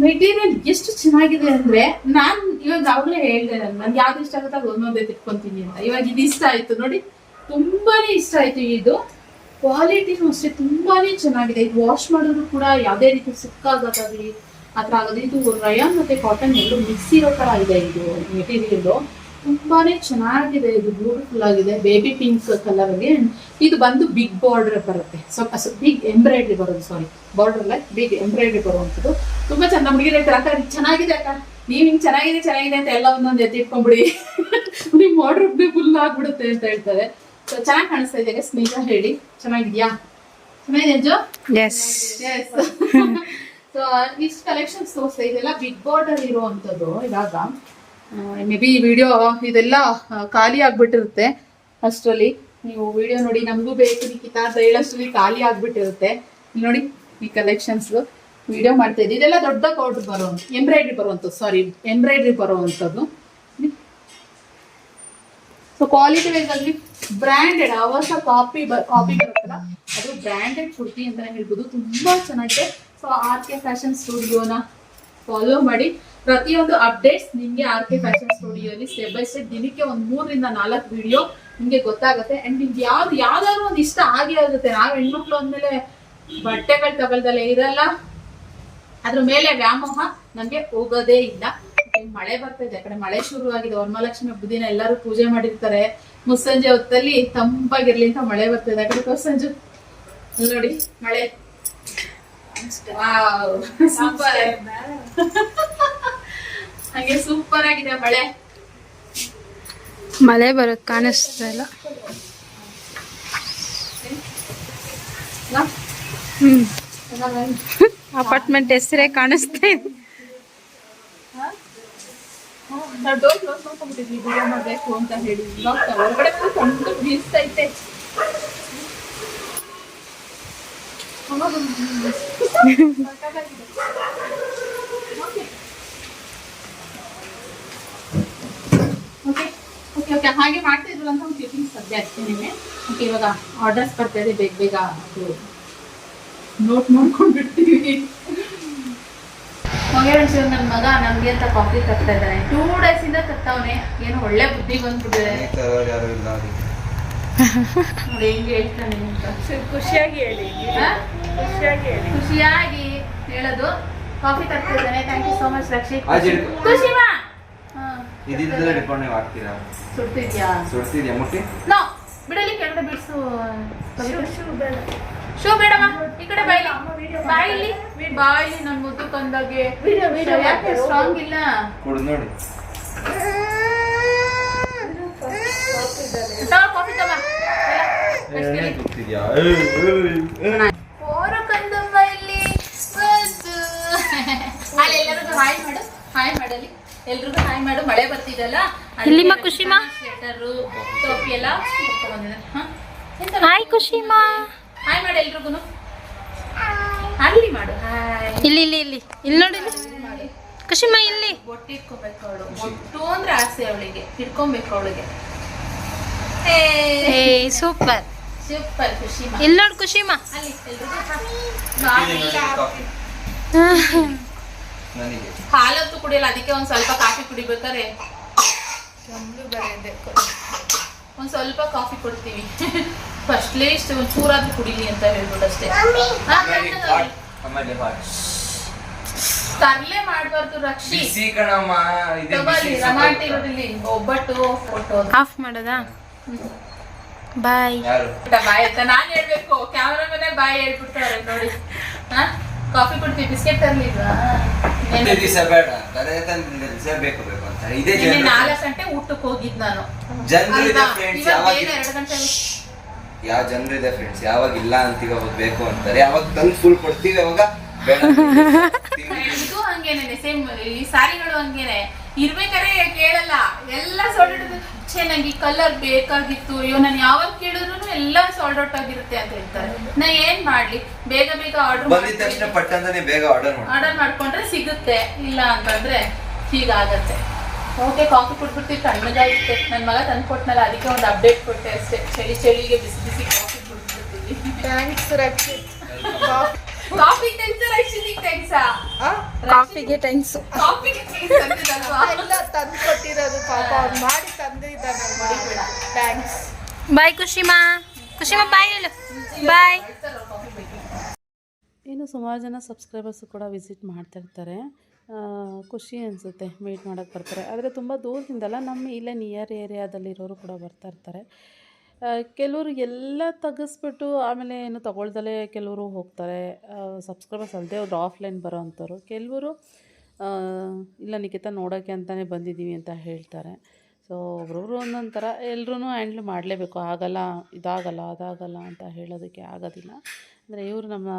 ಮೆಟೀರಿಯಲ್ ಎಷ್ಟು ಚೆನ್ನಾಗಿದೆ ಅಂದ್ರೆ ನಾನ್ ಇವಾಗ ಅವಾಗಲೇ ಹೇಳಿದೆ ನನ್ ನನ್ಗೆ ಯಾವ್ದು ಇಷ್ಟ ಆಗುತ್ತೆ ಒಂದೊಂದೇ ತಿಟ್ಕೊಂತೀನಿ ಅಂತ. ಇವಾಗ ಇದು ಇಷ್ಟ ಆಯ್ತು. ನೋಡಿ ತುಂಬಾನೇ ಇಷ್ಟ ಆಯ್ತು ಇದು. ಕ್ವಾಲಿಟಿನೂ ಅಷ್ಟೇ ತುಂಬಾನೇ ಚೆನ್ನಾಗಿದೆ. ಇದು ವಾಶ್ ಮಾಡೋದು ಕೂಡ ಯಾವುದೇ ರೀತಿ ಸುಕ್ಕಾಗೋದಾಗ್ಲಿ, ಆ ಥರ ಆಗೋದು ಇದು ರಯಾನ್ ಮತ್ತೆ ಕಾಟನ್ ಎರಡು ಮಿಕ್ಸ್ ಇರೋ ತರ ಇದೆ ಇದು ಮೆಟೀರಿಯಲ್ ತುಂಬಾನೇ ಚೆನ್ನಾಗಿದೆ. ಇದು ಬ್ಯೂಟಿಫುಲ್ ಆಗಿದೆ. ಬೇಬಿ ಪಿಂಕ್ ಕಲರ್ಗೆ ಇದು ಬಂದು ಬಿಗ್ ಬಾರ್ಡರ್ ಬರುತ್ತೆ. ಸ್ವಲ್ಪ ಬಿಗ್ ಎಂಬ್ರಾಯ್ಡ್ರಿ ಬರೋದು ಸಾರಿ ಬಾರ್ಡರ್ ಅಲ್ಲ ಬಿಗ್ ಎಂಬ್ರಾಯ್ಡ್ರಿ ಬರುವಂಥದ್ದು. ತುಂಬಾ ಚೆಂದ. ಹುಡುಗಿರ ಅಕ್ಕ ಚೆನ್ನಾಗಿದೆ ಅಕ್ಕ. ನೀವ್ ಹಿಂಗ್ ಚೆನ್ನಾಗಿದೆ ಚೆನ್ನಾಗಿದೆ ಅಂತ ಎಲ್ಲ ಒಂದೊಂದು ಎತ್ತಿಟ್ಕೊಂಡ್ಬಿಡಿ [LAUGHS] ನಿಮ್ ಆರ್ಡರ್ ಫುಲ್ ಆಗ್ಬಿಡುತ್ತೆ ಅಂತ ಹೇಳ್ತಾರೆ. ಸೊ ಚೆನ್ನಾಗಿ ಕಾಣಿಸ್ತಾ ಇದೆ ಸ್ನೇಹ ಹೇಳಿ. ಚೆನ್ನಾಗಿದ್ಯಾ? ಚೆನ್ನಾಗಿದೆ ಎಸ್ ಎಸ್ ಸೊ ಇಷ್ಟು ಕಲೆಕ್ಷನ್ಸ್ ತೋರಿಸ್ತಾ ಇದೆಲ್ಲ ಬಿಗ್ ಬಾರ್ಡರ್ ಇರುವಂತದ್ದು ಇವಾಗ. ಮೇ ಬಿ ವಿಡಿಯೋ ಇದೆಲ್ಲ ಖಾಲಿ ಆಗ್ಬಿಟ್ಟಿರುತ್ತೆ ಅಷ್ಟರಲ್ಲಿ. ನೀವು ವಿಡಿಯೋ ನೋಡಿ ನಮಗೂ ಬೇಕು ನಿಖಿತಾ ಅಂತ ಹೇಳೋಷ್ಟರಲ್ಲಿ ಖಾಲಿ ಆಗ್ಬಿಟ್ಟಿರುತ್ತೆ. ಇಲ್ಲಿ ನೋಡಿ ಈ ಕಲೆಕ್ಷನ್ಸ್ ವಿಡಿಯೋ ಮಾಡ್ತಾ ಇದ್ದೀವಿ ಇದೆಲ್ಲ ದೊಡ್ಡ ಬಾರ್ಡರ್ ಬರೋ ಎಂಬ್ರಾಯ್ಡ್ರಿ ಬರುವಂಥದ್ದು. ಸಾರಿ ಎಂಬ್ರಾಯ್ಡ್ರಿ ಬರುವಂಥದ್ದು. ಸೊ ಕ್ವಾಲಿಟಿ ವೈಸ್ ಅಲ್ಲಿ ಬ್ರ್ಯಾಂಡೆಡ್ ಅವಸ ಕಾಪಿ ಕಾಪಿ ಬರುತ್ತಲ್ಲ, ಅದು ಬ್ರ್ಯಾಂಡೆಡ್ ಕುರ್ತಿ ಅಂತಾನೆ ಹೇಳ್ಬೋದು. ತುಂಬಾ ಚೆನ್ನಾಗಿದೆ. ಸೊ ಆರ್ ಕೆ ಫ್ಯಾಷನ್ ಸ್ಟುಡಿಯೋನ ಫಾಲೋ ಮಾಡಿ. ಪ್ರತಿಯೊಂದು ಅಪ್ಡೇಟ್ಸ್ ನಿಮ್ಗೆ ಆರ್ ಕೆ ಫ್ಯಾಷನ್ ಸ್ಟುಡಿಯೋಲಿ ಸ್ಟೆಪ್ ಬೈ ಸ್ಟೆಪ್ ದಿನಕ್ಕೆ ಒಂದ್ ಮೂರರಿಂದ ನಾಲ್ಕು ವಿಡಿಯೋ ನಿಮ್ಗೆ ಗೊತ್ತಾಗುತ್ತೆ. ಅಂಡ್ ನಿಮ್ಗೆ ಯಾವ್ದು, ಯಾವ್ದಾದ್ರು ಒಂದು ಇಷ್ಟ ಆಗೇ ಆಗುತ್ತೆ. ನಾವ್ ಹೆಣ್ಮಕ್ಳು ಅಂದ್ಮೇಲೆ ಬಟ್ಟೆಗಳು ತಗೊಳ್ದಲ್ಲೇ ಇರಲ್ಲ. ಅದ್ರ ಮೇಲೆ ವ್ಯಾಮೋಹ ನಮ್ಗೆ ಹೋಗೋದೇ ಇಲ್ಲ. ಮಳೆ ಬರ್ತಾ ಇದೆ ಕಡೆ ಮಳೆ ಶುರು ಆಗಿದೆ ವರಮಹಾಲಕ್ಷ್ಮಿ ಹಬ್ಬದ ದಿನ ಎಲ್ಲರೂ ಪೂಜೆ ಮಾಡಿರ್ತಾರೆ. ಮುಸ್ಸಂಜೆ ಹೊತ್ತಲ್ಲಿ ತಂಪಾಗಿರ್ಲಿ ಅಂತ ಮಳೆ ಬರ್ತಾ ಇದೆ ಆ ಕಡೆ ಸಂಜು. ನೋಡಿ ಮಳೆ. ಸೂಪರ್. ಹಾಗೆ ಸೂಪರ್ ಆಗಿದೆ ಮಳೆ. ಮಳೆ ಬರೋದು ಕಾಣಿಸ್ತಾ ಇಲ್ಲ? ಹ್ಮ್. ಅಪಾರ್ಟ್ಮೆಂಟ್ ಹೆಸರೇ ಕಾಣಿಸ್ತಾ ಇದೆ ಹಾ, ನಾವು ಡೋರ್ ಕ್ಲೋಸ್ ಮಾಡ್ಕೊಂಡ್ಬಿಟ್ಟಿದ್ವಿ ವಿಡಿಯೋ ಮಾಡಬೇಕು ಅಂತ ಹೇಳಿ. ಇವಾಗ ಹೊರಗಡೆ ಸಣ್ಣ ಬೀಸ್ತೈತೆ ಓಕೆ ಓಕೆ ಓಕೆ ಹಾಗೆ ಮಾಡ್ತಾ ಇದ್ರು ಅಂತ ಒಂದು ಕ್ಲಿಪ್ಪಿಂಗ್ ಸದ್ಯ ಅಷ್ಟೇನೆ ಓಕೆ ಇವಾಗ ಆರ್ಡರ್ಸ್ ಬರ್ತಾ ಇದೆ ಬೇಗ ಬೇಗ ಅದು ನೋಟ್ ಮಾಡ್ಕೊಂಡ್ಬಿಡ್ತೀವಿ. ಹೋಗ್ಯಾರ ನನ್ನ ಮಗ ನಮ್ಗೆ ಅಂತ ಕಾಫಿ ತರ್ತಾ ಇದ್ದಾನೆ. ಟೂ ಡೇಸ್ ಇಂದ ತರ್ತಾವನೆ. ಏನು ಒಳ್ಳೆ ಬುದ್ಧಿ ಬಂದ್ಬಿಟ್ಟಿದೆ. ಯಾರು ಇಲ್ಲ ಅದಕ್ಕೆ ನೋಡಿ ಹೆಂಗೆ ಹೇಳ್ತಾನೆ ಖುಷಿಯಾಗಿ ಹೇಳಿ ಖುಷಿಯಾಗಿ ಹೇಳಿ. ಖುಷಿಯಾಗಿ ಹೇಳೋದು. ಕಾಫಿ ತರ್ತಾ ಇದ್ದಾನೆ. Thank you so much Rakshit Khushi ಮಾ. ಇದಿದ್ದಲ್ಲ ಡಿಪೆಂಡ್ ನೀವು ಹಾಕ್ತೀರಾ? ಸುಡ್ತಿದ್ಯಾ? ಸುಡ್ತಿದ್ಯಾ ಮುಟ್ಟಿ? ನೋ ಬಿಡಲಿ ಕೆಳಗಡೆ ಬಿಡಿಸು. ಶೂ ಬೇಡಮ್ಮ ಈ ಕಡೆ ಬಾಯಿಲಿ. ಬಾಯಿಲಿ. ಬಾಯಿಲಿ ನನ್ ಮುದ್ದು ತಂದಾಗೆ. ಯಾಕೆ ಸ್ಟ್ರಾಂಗ್ ಇಲ್ಲ? ಕುಡ್ದು ನೋಡಿ. ಕಂದಮ್ಮ ಇಲ್ಲಿ. ಅಲ್ಲಿ ಎಲ್ಲರಿಗೂ ಹಾಯ್ ಮಾಡು. ಹಾಯ್ ಮಾಡಲಿ. ಎಲ್ರಿಗೂ ಹಾಯ್ ಮಾಡು. ಮಳೆ ಬರ್ತಿದಲ್ಲ? ಇಲ್ಲಿಮ್ಮ ಖುಷಿಮಾ? ಸ್ವೆಟರು ಟೋಪಿ ಎಲ್ಲ ಹಾಯ್ ಖುಷಿಮಾ. ಹಾಯ್ ಮಾಡು ಎಲ್ರಿಗೂ ಅಲ್ಲಿ ಮಾಡು. ಹಾಯ್ ಇಲ್ಲಿ ಇಲ್ಲಿ ಇಲ್ಲಿ. ಇಲ್ಲಿ ನೋಡಿ ಇಲ್ಲಿ. ಖುಷಿಮಾ ಇಲ್ಲಿ. ಬೊಟ್ಟು ಇಟ್ಕೋಬೇಕು ಅವಳು. ಬೊಟ್ಟು ಅಂದ್ರೆ ಆಸೆ ಅವಳಿಗೆ. ಇಟ್ಕೊಬೇಕು ಅವಳಿಗೆ. ಏ ಸೂಪರ್. ಸೂಪರ್ ಖುಷಿ ಇಲ್ಲಿ ನೋಡಿ ಖುಷಿಮಾ ಅಲ್ಲಿ ಹಾಲಂತೂ ಕುಡಿಯಲ್ಲ ಅದಕ್ಕೆ ಒಂದ್ ಸ್ವಲ್ಪ ಕಾಫಿ ಕುಡಿಬೇಕಾರೆ. ಒಂದ್ ಸ್ವಲ್ಪ ಕಾಫಿ ಕೊಡ್ತೀವಿ. [LAUGHS] ಫಸ್ಟ್ಲೇ ಲೀಸ್ಟ್ ಒಂದ್ ಚೂರಾದ್ರೂ ಕುಡಿಲಿ ಅಂತ ಹೇಳ್ಬಿಟ್ಟು ಅಷ್ಟೇ. ತರ್ಲೆ ಮಾಡ್ಬಾರ್ದು ರಕ್ಷಿ. ರಮಾಟಿ. ಒಬ್ಬಟ್ಟು ಫೋಟೋ ಆಫ್ ಮಾಡೋದಾ? ಬಾಯ್ ಬಾಯ್ ಅಂತ ನಾನ್ ಹೇಳ್ಬೇಕು. ಕ್ಯಾಮ್ರಾ ಮನೆ ಬಾಯ್ ಹೇಳ್ಬಿಡ್ತಾರೆ ನೋಡಿ. ಹಾ? ಕಾಫಿ ಕೊಡ್ತೀವಿ ಬಿಸ್ಕೆಟ್ ತರ್ಲಿಲ್ವಾ? ದಿವಸ ಬೇಡ. ತಲೆ ತಂದಿದ್ದ ದಿವಸ ಬೇಕು ಬೇಕು ಅಂತ. ಇದೇ ನಿನ್ನೆ ಜನ ನಾಲ್ಕು ಗಂಟೆ ಊಟಕ್ಕೆ ಹೋಗಿದ್ ನಾನು. ಜನರಿದೆ ಯಾವ ಜನರಿದೆ ಫ್ರೆಂಡ್ಸ್ ಯಾವಾಗ ಇಲ್ಲ ಅಂತೀಗ ಅವಾಗ ಬೇಕು ಅಂತಾರೆ. ಯಾವಾಗ ತಂದು ಫುಲ್ ಕೊಡ್ತೀವಿ ಅವಾಗ ಬೇಡ ಇದು ಹಂಗೇನೆ ಸೇಮ್ ಈ ಸಾರಿಗಳು ಹಂಗೇನೆ. ಇರ್ಬೇಕಾರೆ ಕೇಳಲ್ಲ. ಎಲ್ಲ ಸಾಲ್ಡ್ ಔಟ್ ನಂಗೆ ಈ ಕಲರ್ ಬೇಕಾಗಿತ್ತು. ಅಯ್ಯೋ ನಾನು ಯಾವಾಗ ಕೇಳಿದ್ರು ಎಲ್ಲ ಸಾಲ್ಡ್ ಔಟ್ ಆಗಿರುತ್ತೆ ಅಂತ ಹೇಳ್ತಾರೆ. ನಾ ಏನ್ ಮಾಡ್ಲಿ? ಬೇಗ ಬೇಗ ಆರ್ಡರ್ ಬಂದಿದ ತಕ್ಷಣ ಪಟ್ಟಂತಾನೆ ಬೇಗ ಆರ್ಡರ್ ಆರ್ಡರ್ ಮಾಡ್ಕೊಂಡ್ರೆ ಸಿಗುತ್ತೆ. ಇಲ್ಲ ಅಂತಂದ್ರೆ ಹೀಗಾಗತ್ತೆ. ಓಕೆ ಕಾಫಿ ಕುಡ್ಬಿಡ್ತೀವಿ ತಣ್ಣಗಾಗುತ್ತೆ ನನ್ನ ಮಗ ತಂದು ಕೊಟ್ಟನಲ್ಲ ಅದಕ್ಕೆ ಒಂದು ಅಪ್ಡೇಟ್ ಕೊಟ್ಟೆ ಅಷ್ಟೇ. ಚಳಿ ಚಳಿಗೆ ಬಿಸಿ ಬಿಸಿ ಕಾಫಿ ಕುಡ್ಬಿಡ್ತೀವಿ ಥ್ಯಾಂಕ್ಸ್ ರಕ್ಷಿತ್ ಕಾಫಿ ತೆಗ್ಸ ರಕ್ಷಿತಿಗೆ ತೆಗ್ಸ ಕಾಫಿಗೆ ಥ್ಯಾಂಕ್ಸ್ ಕಾಫಿಗೆ? ಎಲ್ಲ ತಂದು ಕೊಟ್ಟಿರೋದು ಪಾಪ ಅವ್ನು ಮಾಡಿ ತಂದಿದ್ದಾನಲ್ವಾ? ಥ್ಯಾಂಕ್ಸ್ ಬಾಯ್ ಖುಷಿಮಾ ಖುಷಿಮಾ ಬಾಯ್ ಹೇಳು. ಬಾಯ್ ಏನು ಸುಮಾರು ಜನ ಸಬ್ಸ್ಕ್ರೈಬರ್ಸು ಕೂಡ ವಿಸಿಟ್ ಮಾಡ್ತಾ ಇರ್ತಾರೆ ಆ, ಖುಷಿ ಅನಿಸುತ್ತೆ ಮೀಟ್ ಮಾಡೋಕ್ಕೆ ಬರ್ತಾರೆ. ಆದರೆ ತುಂಬ ದೂರದಿಂದಲ್ಲ ನಮ್ಮ ಇಲ್ಲೇ ನಿಯರ್ ಏರಿಯಾದಲ್ಲಿರೋರು ಕೂಡ ಬರ್ತಾ ಇರ್ತಾರೆ. ಕೆಲವರು ಎಲ್ಲ ತೆಗೆಸ್ಬಿಟ್ಟು ಆಮೇಲೆ ಏನು ತಗೊಳ್ದಲೇ ಕೆಲವರು ಹೋಗ್ತಾರೆ. ಸಬ್ಸ್ಕ್ರೈಬರ್ಸ್ ಅಲ್ಲದೆ ಅವ್ರು ಆಫ್ಲೈನ್ ಬರೋ ಅಂಥವ್ರು. ಕೆಲವರು ಇಲ್ಲ ನಿಖಿತ ನೋಡೋಕ್ಕೆ ಅಂತಲೇ ಬಂದಿದ್ದೀವಿ ಅಂತ ಹೇಳ್ತಾರೆ. ಸೊ ಒಬ್ರೊಬ್ರು ಒಂದೊಂದು ಥರ ಎಲ್ಲರೂ ಹ್ಯಾಂಡ್ಲ್ ಮಾಡಲೇಬೇಕು. ಆಗಲ್ಲ, ಇದಾಗಲ್ಲ, ಅದಾಗಲ್ಲ ಅಂತ ಹೇಳೋದಕ್ಕೆ ಆಗೋದಿಲ್ಲ. ಅಂದರೆ ಇವರು ನಮ್ಮ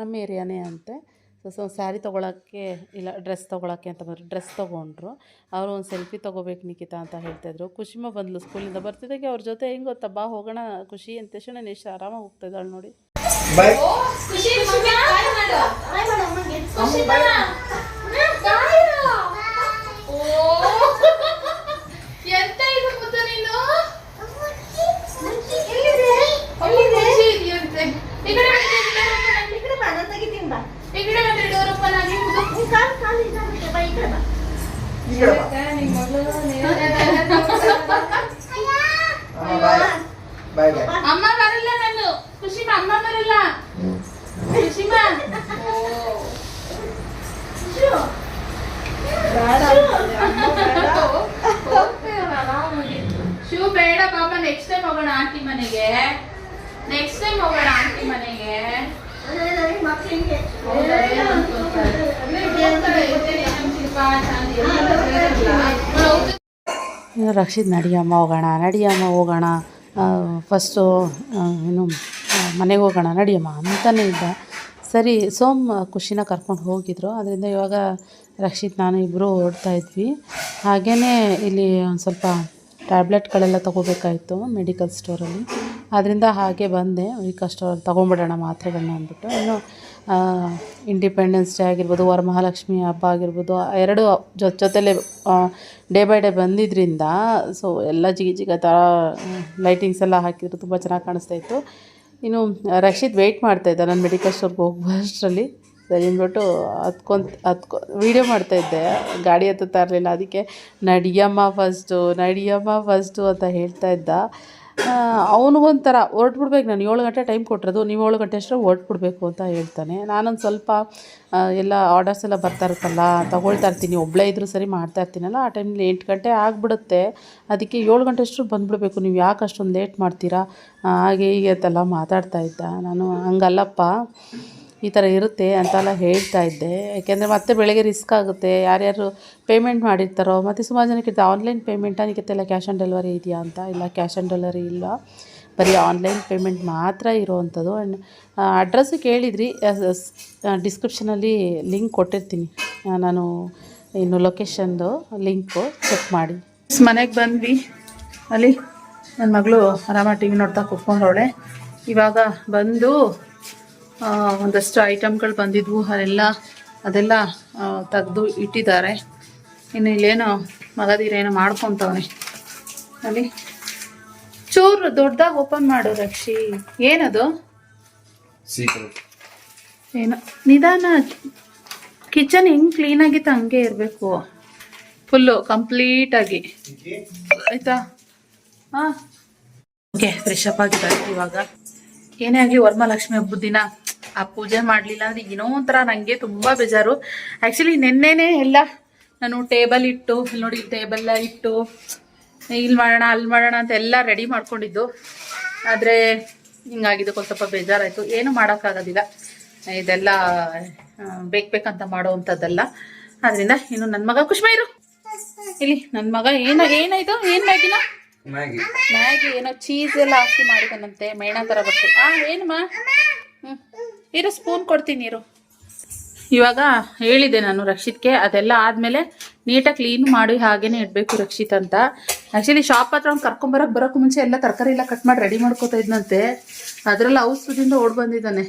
ನಮ್ಮ ಏರಿಯಾನೇ ಅಂತೆ. ಸೊ ಸೊ ಸ್ಯಾರಿ ತೊಗೊಳಕ್ಕೆ ಇಲ್ಲ ಡ್ರೆಸ್ ತೊಗೊಳಕ್ಕೆ ಅಂತ ಬಂದರು. ಡ್ರೆಸ್ ತೊಗೊಂಡ್ರು. ಅವರು ಒಂದು ಸೆಲ್ಫಿ ತೊಗೋಬೇಕು ನಿಖಿತಾ ಅಂತ ಹೇಳ್ತಾಯಿದ್ರು ಖುಷಿಮ ಬಂದ್ಲು ಸ್ಕೂಲಿಂದ ಬರ್ತಿದ್ದಾಗೆ ಅವ್ರ ಜೊತೆ ಹೆಂಗೆ ಗೊತ್ತಾ? ಬಾ ಹೋಗೋಣ. ಖುಷಿ ಅಂತ ತಕ್ಷಣ ನಾನು ಎಷ್ಟು ಆರಾಮಾಗಿ ಹೋಗ್ತಾ ಇದ್ದಾಳೆ ನೋಡಿ ಓ, ಖುಷಿ ಖುಷಿ ಹಾಯ್ ಮಾಡು. ಖುಷಿ ಬಾ. ಓ, ಎಂತ ಇದು ಮುದ್ದು ನೀನು ಅಲ್ಲಿ ಖುಷಿ ಇದೆಯಂತೆ. ಈ ಕಡೆ ಬಂದು ಈ ಕಡೆ ಬಾ. ಈ ಕಡೆ ಬಂದು ಡೋರ್ ಓಪನ್ ಆಗಿ ಬಾಯ್ ಮಗಳು ಅಮ್ಮ ಬರಲ್ಲ ನಾನು ಖುಷಿಮ ಅಮ್ಮ ಬರಲ್ಲ ಖುಷಿಮ ಶೂ ಬೇಡ ಪಾಪ ನೆಕ್ಸ್ಟ್ ಟೈಮ್ ಹೋಗೋಣ ಆಂಟಿ ಮನೆಗೆ ನೆಕ್ಸ್ಟ್ ಟೈಮ್ ಹೋಗೋಣ ಆಂಟಿ ಮನೆಗೆ ರಕ್ಷಿತ್, ನಡಿಯಮ್ಮ ಹೋಗೋಣ ನಡಿಯಮ್ಮ ಹೋಗೋಣ. ಫಸ್ಟು ಏನು ಮನೆಗೆ ಹೋಗೋಣ, ನಡಿಯಮ್ಮ ಅಂತಲೇ ಇದ್ದ. ಸರಿ, ಸೋಮ್ ಖುಷಿನ ಕರ್ಕೊಂಡು ಹೋಗಿದ್ರು. ಅದರಿಂದ ಇವಾಗ ರಕ್ಷಿತ್, ನಾನು ಇಬ್ಬರು ಓಡ್ತಾ ಇದ್ವಿ. ಹಾಗೆಯೇ ಇಲ್ಲಿ ಒಂದು ಸ್ವಲ್ಪ ಟ್ಯಾಬ್ಲೆಟ್ಗಳೆಲ್ಲ ತೊಗೋಬೇಕಾಯಿತು ಮೆಡಿಕಲ್ ಸ್ಟೋರಲ್ಲಿ ಆದ್ದರಿಂದ ಹಾಗೆ ಬಂದೆ. ಈ ಕಷ್ಟ ತೊಗೊಂಬಿಡೋಣ ಮಾತ್ರೆಗಳನ್ನ ಅಂದ್ಬಿಟ್ಟು. ಇನ್ನು ಇಂಡಿಪೆಂಡೆನ್ಸ್ ಡೇ ಆಗಿರ್ಬೋದು, ವರಮಹಾಲಕ್ಷ್ಮಿ ಹಬ್ಬ ಆಗಿರ್ಬೋದು ಎರಡು ಜೊತೆ ಜೊತೆಲೇ ಡೇ ಬೈ ಡೇ ಬಂದಿದ್ದರಿಂದ ಸೊ ಎಲ್ಲ ಜಿಗಿ ಜಿಗ ಥರ ಲೈಟಿಂಗ್ಸ್ ಎಲ್ಲ ಹಾಕಿದ್ರು, ತುಂಬ ಚೆನ್ನಾಗಿ ಕಾಣಿಸ್ತಾ ಇತ್ತು. ಇನ್ನು, ರಕ್ಷಿತ್ ವೆಯ್ಟ್ ಮಾಡ್ತಾಯಿದ್ದ ನಾನು ಮೆಡಿಕಲ್ ಸ್ಟೋರ್ಗೆ ಹೋಗುವಷ್ಟರಲ್ಲಿ ಸರಿ ಅಂದ್ಬಿಟ್ಟು ಹತ್ಕೊಂತ ಹತ್ಕೊ ವೀಡಿಯೋ ಮಾಡ್ತಾಯಿದ್ದೆ ಗಾಡಿ ಹತ್ತುತ್ತಾ ಇರಲಿಲ್ಲ ಅದಕ್ಕೆ ನಡಿಯಮ್ಮ ಫಸ್ಟು ನಡಿಯಮ್ಮ ಫಸ್ಟು ಅಂತ ಹೇಳ್ತಾ ಇದ್ದ. ಅವನಿಗೊಂಥರ ಹೊರಟ್ಬಿಡ್ಬೇಕು ನಾನು ಏಳು ಗಂಟೆ ಟೈಮ್ ಕೊಟ್ಟಿರೋದು, ನೀವು ಏಳು ಗಂಟೆ ಅಷ್ಟೇ ಹೊರಟ್ಬಿಡ್ಬೇಕು ಅಂತ ಹೇಳ್ತಾನೆ. ನಾನೊಂದು ಸ್ವಲ್ಪ ಎಲ್ಲ ಆರ್ಡರ್ಸ್ ಎಲ್ಲ ಬರ್ತಾ ಇರುತ್ತಲ್ಲ, ತಗೊಳ್ತಾ ಇರ್ತೀನಿ ಒಬ್ಬಳೇ ಇದ್ದರೂ ಸರಿ ಮಾಡ್ತಾ ಇರ್ತೀನಲ್ಲ, ಆ ಟೈಮಲ್ಲಿ ಎಂಟು ಗಂಟೆ ಆಗಿಬಿಡುತ್ತೆ. ಅದಕ್ಕೆ ಏಳು ಗಂಟೆ ಅಷ್ಟರ ಬಂದುಬಿಡ್ಬೇಕು, ನೀವು ಯಾಕೆ ಅಷ್ಟೊಂದು ಲೇಟ್ ಮಾಡ್ತೀರಾ? ಹಾಗೆ ಹೀಗೆ ಅಂತೆಲ್ಲ ಮಾತಾಡ್ತಾ ಇದ್ದ. ನಾನು ಹಂಗಲ್ಲಪ್ಪ. ಈ ಥರ ಇರುತ್ತೆ ಅಂತೆಲ್ಲ ಹೇಳ್ತಾ ಇದ್ದೆ. ಯಾಕೆಂದರೆ ಮತ್ತೆ ಬೆಳಗ್ಗೆ ರಿಸ್ಕ್ ಆಗುತ್ತೆ. ಯಾರ್ಯಾರು ಪೇಮೆಂಟ್ ಮಾಡಿರ್ತಾರೋ, ಮತ್ತು ಸುಮಾರು ಜನಕ್ಕೆ ಆನ್ಲೈನ್ ಪೇಮೆಂಟ್ ನಿಕ್ಕೆಲ್ಲ ಕ್ಯಾಶ್ ಆನ್ ಡೆಲಿವರಿ ಇದೆಯಾ ಅಂತ? ಇಲ್ಲ ಕ್ಯಾಶ್ ಆನ್ ಡೆಲಿವರಿ ಇಲ್ಲ. ಬರೀ ಆನ್ಲೈನ್ ಪೇಮೆಂಟ್ ಮಾತ್ರ ಇರೋವಂಥದ್ದು. ಆ್ಯಂಡ್ ಅಡ್ರೆಸ್ಸು ಕೇಳಿದ್ರಿ. ಡಿಸ್ಕ್ರಿಪ್ಷನಲ್ಲಿ ಲಿಂಕ್ ಕೊಟ್ಟಿರ್ತೀನಿ. ನಾನು ಇನ್ನು ಲೊಕೇಶನ್ದು ಲಿಂಕು ಚೆಕ್ ಮಾಡಿ. ಮನೆಗೆ ಬಂದ್ವಿ. ಅಲ್ಲಿ ನನ್ನ ಮಗಳು ಆರಾಮಾಗಿ ಟಿ ವಿ ನೋಡ್ತಾ ಕುತ್ಕೊಂಡವಳೆ. ಇವಾಗ ಬಂದು ಒಂದಷ್ಟು ಐಟಮ್ಗಳು ಬಂದಿದ್ವು ಅದೆಲ್ಲ ಅದೆಲ್ಲ ತೆಗೆದು ಇಟ್ಟಿದ್ದಾರೆ. ಇನ್ನು ಇಲ್ಲೇನು ಮಗದಿರೇನೋ ಮಾಡ್ಕೊತವನೆ. ಅಲ್ಲಿ. ಚೂರು ದೊಡ್ಡದಾಗಿ ಓಪನ್ ಮಾಡು ರಕ್ಷಿ. ಏನದು? ಏನೋ ನಿಧಾನ. ಕಿಚನ್ ಹೆಂಗ್ ಕ್ಲೀನ್ ಆಗಿತ್ತು ಹಂಗೆ ಇರಬೇಕು. ಫುಲ್ಲು ಕಂಪ್ಲೀಟಾಗಿ. ಆಯ್ತಾ? ಹಾಂ ಓಕೆ ಫ್ರೆಶ್ ಅಪ್ ಆಗಿದ್ದಾರೆ ಇವಾಗ. ಏನೇ ಆಗಲಿ ವರಮಹಾಲಕ್ಷ್ಮಿ ಹಬ್ಬದ ದಿನ, ಆ ಪೂಜೆ ಮಾಡಲಿಲ್ಲ ಅಂದ್ರೆ ಏನೋ ಒಂಥರ ನನಗೆ ತುಂಬ ಬೇಜಾರು. ಆ್ಯಕ್ಚುಲಿ ನಿನ್ನೆನೇ ಎಲ್ಲ ನಾನು ಟೇಬಲ್ ಇಟ್ಟು, ಇಲ್ಲಿ ನೋಡಿ ಟೇಬಲ್ ಇಟ್ಟು, ಇಲ್ಲಿ ಮಾಡೋಣ, ಅಲ್ಲಿ ಮಾಡೋಣ ಅಂತ ಎಲ್ಲ ರೆಡಿ ಮಾಡ್ಕೊಂಡಿದ್ದು. ಆದರೆ ಹಿಂಗಾಗಿದ್ದಕ್ಕೆ ಒಂದು ಸ್ವಲ್ಪ ಬೇಜಾರಾಯಿತು. ಏನು ಮಾಡೋಕ್ಕಾಗೋದಿಲ್ಲ. ಇದೆಲ್ಲ ಬೇಕು ಬೇಕಂತ ಮಾಡೋವಂಥದ್ದಲ್ಲ ಅದರಿಂದ ಇನ್ನು ನನ್ನ ಮಗ ಖುಷಿ ಇಲ್ಲಿ ನನ್ನ ಮಗ ಏನ, ಏನಾಯ್ತು? ಏನು ಮ್ಯಾಗಿನ? ಮ್ಯಾಗಿ. ಮ್ಯಾಗಿ ಏನೋ ಚೀಸ್ ಎಲ್ಲ ಹಾಕಿ ಮಾಡಿದನಂತೆ, ಮೇಣ ಥರ ಬರ್ತೀವಿ ಆ, ಏನಮ್ಮ? ಹ್ಞೂ ಇರು ಸ್ಪೂನ್ ಕೊಡ್ತೀನಿ, ಇರು. ಇವಾಗ ಹೇಳಿದೆ ನಾನು ರಕ್ಷಿತ್ಗೆ, ಅದೆಲ್ಲ ಆದಮೇಲೆ ನೀಟಾಗಿ ಕ್ಲೀನ್ ಮಾಡಿ ಹಾಗೇನೆ ಇಡಬೇಕು ರಕ್ಷಿತ್ ಅಂತ. ಆ್ಯಕ್ಚುಲಿ ಶಾಪ್ ಹತ್ರ ಅವ್ನು ಕರ್ಕೊಂಬರಕ್ಕೆ ಬರೋಕ್ಕೂ ಮುಂಚೆ ಎಲ್ಲ ತರಕಾರಿ ಎಲ್ಲ ಕಟ್ ಮಾಡಿ ರೆಡಿ ಮಾಡ್ಕೋತಾ ಇದ್ನಂತೆ. ಅದರಲ್ಲಿ ಔಷಧದಿಂದ ಓಡ್ ಬಂದಿದ್ದಾನೆ.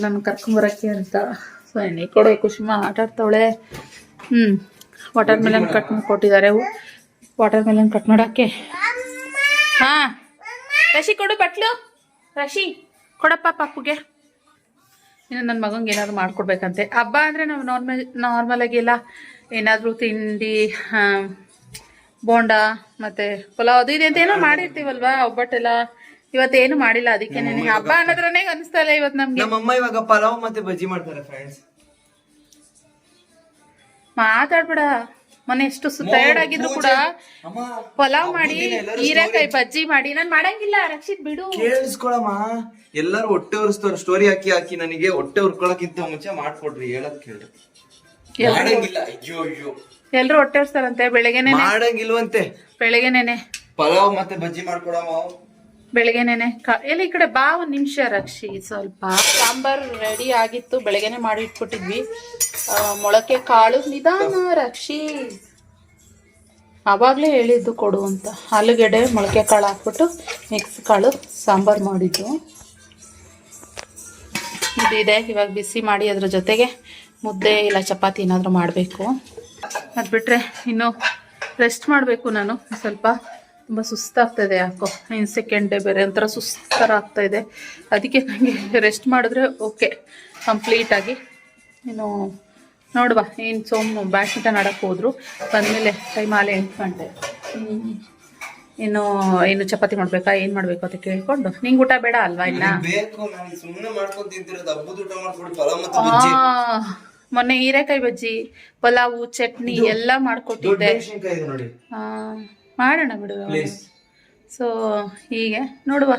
ನಾನು ಕರ್ಕೊಂಬರಕ್ಕೆ ಅಂತ. ಸೊ ಎಣ್ಣೆ ಕೊಡೋ, ಕುಸುಮ, ಆಟಾಡ್ತವಳೆ. ಹ್ಞೂ ವಾಟರ್ ಮೆಲನ್ ಕಟ್ ಮಾಡಿ ಕೊಟ್ಟಿದ್ದಾರೆ ವಾಟರ್ ಮೆಲನ್ ಕಟ್ ಮಾಡಕ್ಕೆ ಹಾ ರಶಿ ಕೊಡು ಬಟ್ಲು. ರಶಿ ಕೊಡಪ್ಪ ಪಪ್ಪುಗೆ ಇನ್ನು ನನ್ನ ಮಗಂಗೆ ಏನಾದ್ರು ಮಾಡ್ಕೊಡ್ಬೇಕಂತೆ. ಹಬ್ಬ ಅಂದರೆ ನಾವು ನಾರ್ಮಲ್ ಆಗಿ ಎಲ್ಲ ಏನಾದರೂ ತಿಂಡಿ ಬೋಂಡ ಮತ್ತು ಪಲಾವ್ ಅದು ಇದೆ ಅಂತ ಏನೋ ಮಾಡಿರ್ತೀವಲ್ವಾ ಒಬ್ಬಟ್ಟೆಲ್ಲ. ಇವತ್ತೇನು ಮಾಡಿಲ್ಲ ಅದಕ್ಕೆ ನೆನೆ ಹಬ್ಬ ಅನ್ನೋದ್ರನೇ ಅನಿಸ್ತಾ ಇಲ್ಲ ಇವತ್ತು ನಮಗೆ. ನಮ್ಮಮ್ಮ ಇವಾಗ ಪಲಾವ್ ಮತ್ತೆ ಬಜ್ಜಿ ಮಾಡ್ತಾರೆ ಫ್ರೆಂಡ್ಸ್ ಮಾತಾಡ್ಬೇಡ. ಮೊನ್ನೆ ಎಷ್ಟು ಟಯರ್ಡ್ ಆಗಿದ್ರು ಕೂಡ ಪಲಾವ್ ಮಾಡಿ ಹೀರೆಕಾಯಿ ಬಜ್ಜಿ ಮಾಡಿ. ನಾನ್ ಮಾಡಂಗಿಲ್ಲ ರಕ್ಷಿತ್ ಬಿಡು. ಕೇಳಿಸ್ಕೊಳಮ್ಮ ಎಲ್ಲಾರು ಹೊಟ್ಟೆ ಉರ್ಸ್ತಾರ ಸ್ಟೋರಿ ಹಾಕಿ ಹಾಕಿ ನನಗೆ ಹೊಟ್ಟೆ ಉರ್ಕೊಳಕ್ಕಿಂತ ಮುಂಚೆ ಮಾಡ್ಕೊಡ್ರಿ ಹೇಳಕ್ ಕೇಳ್ರಿ ಮಾಡಂಗಿಲ್ಲ ಅಯ್ಯೋ ಅಯ್ಯೋ. ಎಲ್ರು ಹೊಟ್ಟೆ ಹೊರ್ಸ್ತಾರಂತೆ ಬೆಳಗ್ಗೆನೆ ಮಾಡಂಗಿಲ್ವಂತೆ. ಪಲಾವ್ ಮತ್ತೆ ಬಜ್ಜಿ ಮಾಡ್ಕೊಡಮ್ಮ. ಬೆಳಗ್ಗೆನೇನೆ. ಕಾ ಎಲ್ಲಿ ಈ ಕಡೆ ಬಾ ಒಂದ್ ನಿಮಿಷ ರಕ್ಷಿ, ಸ್ವಲ್ಪ ಸಾಂಬಾರ್ ರೆಡಿ ಆಗಿತ್ತು, ಬೆಳಗ್ಗೆನೆ ಮಾಡಿ ಇಟ್ಬಿಟ್ಟಿದ್ವಿ. ಮೊಳಕೆ ಕಾಳು ನಿಧಾನ ರಕ್ಷಿ. ಆವಾಗಲೇ ಹೇಳಿದ್ದು ಕೊಡು ಅಂತ. ಆಲೂಗೆಡ್ಡೆ, ಮೊಳಕೆ ಕಾಳು ಹಾಕ್ಬಿಟ್ಟು ಮಿಕ್ಸ್ ಕಾಳು, ಸಾಂಬಾರು ಮಾಡಿದ್ದು. ಇದಿದೆ, ಇವಾಗ ಬಿಸಿ ಮಾಡಿ ಅದ್ರ ಜೊತೆಗೆ ಮುದ್ದೆ ಇಲ್ಲ ಚಪಾತಿ ಏನಾದರೂ ಮಾಡಬೇಕು. ಅದು ಬಿಟ್ಟರೆ ಇನ್ನು ರೆಸ್ಟ್ ಮಾಡಬೇಕು ನಾನು, ಸ್ವಲ್ಪ ತುಂಬ ಸುಸ್ತಾಗ್ತಾಯಿದೆ ಯಾಕೋ ಇನ್ನು ಸೆಕೆಂಡ್ ಡೇ ಬೇರೆ ಒಂಥರ ಸುಸ್ತರ ಆಗ್ತಾ ಇದೆ ಅದಕ್ಕೆ ನನಗೆ ರೆಸ್ಟ್ ಮಾಡಿದ್ರೆ ಓಕೆ ಕಂಪ್ಲೀಟಾಗಿ ಇನ್ನು ನೋಡುವ ಏನು ಸೋಮು ಬ್ಯಾಡ್ಮಿಂಟನ್ ಆಡೋಕ್ಕೆ ಹೋದ್ರು. ಬಂದಮೇಲೆ ಟೈಮ್ ಆಲೆ ಎಂಟು ಗಂಟೆ. ಇನ್ನು ಏನು ಚಪಾತಿ ಮಾಡಬೇಕಾ ಏನು ಮಾಡಬೇಕು ಅಂತ ಕೇಳ್ಕೊಂಡು. ನಿಂಗೆ ಊಟ ಬೇಡ ಅಲ್ವಾ ಇಲ್ಲ ಮೊನ್ನೆ ಹೀರೆಕಾಯಿ ಬಜ್ಜಿ ಪಲಾವು ಚಟ್ನಿ ಎಲ್ಲ ಮಾಡ್ಕೊಟ್ಟಿದ್ದೆ. ಹಾಂ ಮಾಡೋಣ ಬಿಡು ಸೊ ಹೀಗೆ. ನೋಡುವ.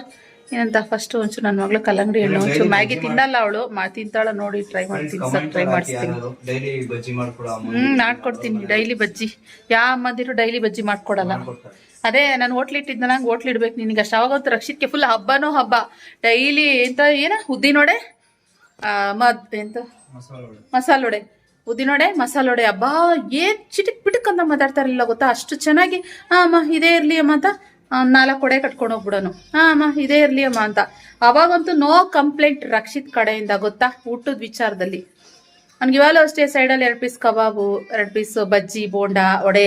ಏನಂತ ಫಸ್ಟ್ ಒಂಚೂರು ನನ್ನ ಮಗಳು ಕಲ್ಲಂಗಡಿ ಹಣ್ಣು ಒಂಚೂರು ಮ್ಯಾಗಿ ತಿನ್ನಲ್ಲ ಅವಳು. ಮಾ ತಿಂತಾಳ ನೋಡಿ ಟ್ರೈ ಮಾಡ್ತೀನಿ ಸರ್ ಟ್ರೈ ಮಾಡಿಸ್ತೀನಿ. ಹ್ಮ್ ಮಾಡ್ಕೊಡ್ತೀನಿ ಡೈಲಿ ಬಜ್ಜಿ. ಯಾವ ಅಮ್ಮದಿರು ಡೈಲಿ ಬಜ್ಜಿ ಮಾಡ್ಕೊಡಲ್ಲ. ಅದೇ ನಾನು ಹೋಟ್ಲ್ ಇಟ್ಟಿದ್ದ ನಂಗೆ ಹೋಟ್ಲ್ ಇಡ್ಬೇಕು ನಿನಗೆ. ಅಷ್ಟು ಅವಾಗಂತೂ ರಕ್ಷಿತ್ಗೆ ಫುಲ್ ಹಬ್ಬನೋ ಹಬ್ಬ. ಡೈಲಿ ಎಂತ ಏನ? ಉದ್ದಿನೊಡೆ? ಮದ್ ಎಂತ? ಮಸಾಲೆ ವಡೆ. ಉದ್ದಿನೊಡೆ ಮಸಾಲೆ ವಡೆ ಅಬ್ಬಾ, ಏನ್ ಚಿಟಿಕ್ ಪಿಟಿಕ್ ಅಂತ ಮಾತಾಡ್ತಾರಲ್ಲ ಗೊತ್ತಾ? ಅಷ್ಟು ಚೆನ್ನಾಗಿ ಹಾ ಅಮ್ಮ, ಇದೇ ಇರ್ಲಿ ಅಮ್ಮ ಅಂತ ನಾಲ್ಕು ಕೊಡೆ ಕಟ್ಕೊಂಡು ಹೋಗ್ಬಿಡೋನು. ಹಾ ಅಮ್ಮ, ಇದೇ ಇರ್ಲಿ ಅಮ್ಮ ಅಂತ. ಅವಾಗಂತೂ ನೋ ಕಂಪ್ಲೇಂಟ್ ರಕ್ಷಿತ್ ಕಡೆಯಿಂದ ಗೊತ್ತಾ? ಊಟದ ವಿಚಾರದಲ್ಲಿ. ನನಗೆ ಇವಾಗಲೂ ಅಷ್ಟೇ ಸೈಡಲ್ಲಿ ಎರಡು ಪೀಸ್ ಕಬಾಬು, ಎರಡು ಪೀಸ್ ಬಜ್ಜಿ, ಬೋಂಡ ಒಡೆ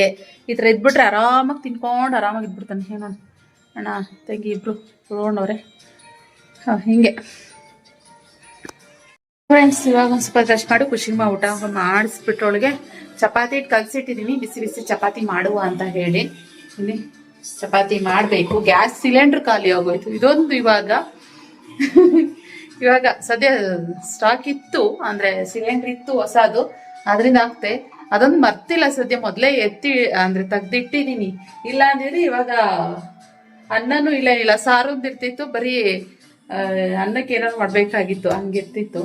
ಈ ಥರ ಇದ್ಬಿಟ್ರೆ ಆರಾಮಾಗಿ ತಿನ್ಕೊಂಡು ಆರಾಮಾಗಿ ಇದ್ಬಿಡ್ತಾನೆ. ಏನೋ ಅಣ್ಣ, ತಂಗಿ ಇಬ್ರು ತೊಗೊಂಡವ್ರೆ ಹಾಂ, ಹಿಂಗೆ. ಫ್ರೆಂಡ್ಸ್ ಇವಾಗ ಒಂದು ಸ್ವಲ್ಪ ರೆಸ್ಟ್ ಮಾಡಿ ಮಾ, ಊಟ ಮಾಡಿಸ್ಬಿಟ್ಟೊಳಗೆ ಚಪಾತಿ ಇಟ್ಟು ಕಲ್ಸಿಟ್ಟಿದ್ದೀನಿ ಬಿಸಿ ಬಿಸಿ ಚಪಾತಿ ಮಾಡುವ ಅಂತ ಹೇಳಿ. ಇಲ್ಲಿ ಚಪಾತಿ ಮಾಡಬೇಕು. ಗ್ಯಾಸ್ ಸಿಲಿಂಡರ್ ಖಾಲಿ ಆಗೋಯ್ತು. ಇದೊಂದು ಇವಾಗ ಇವಾಗ ಸದ್ಯ ಸ್ಟಾಕ್ ಇತ್ತು, ಅಂದ್ರೆ ಸಿಲಿಂಡರ್ ಇತ್ತು ಹೊಸದು ಅದರಿಂದ ಆಗ್ತೆ. ಅದೊಂದು ಮರ್ತಿಲ್ಲ ಸದ್ಯ, ಮೊದಲೇ ಎತ್ತಿ, ಅಂದ್ರೆ ತೆಗ್ದಿಟ್ಟಿದೀನಿ. ಇಲ್ಲ ಅಂದಿದ್ರೆ ಇವಾಗ ಅನ್ನನೂ ಇಲ್ಲ ಇಲ್ಲ ಸಾರು ಇರ್ತಿತ್ತು, ಬರೀ ಅನ್ನಕ್ಕೆ ಏನಾದ್ರು ಮಾಡ್ಬೇಕಾಗಿತ್ತು ಹಂಗಿರ್ತಿತ್ತು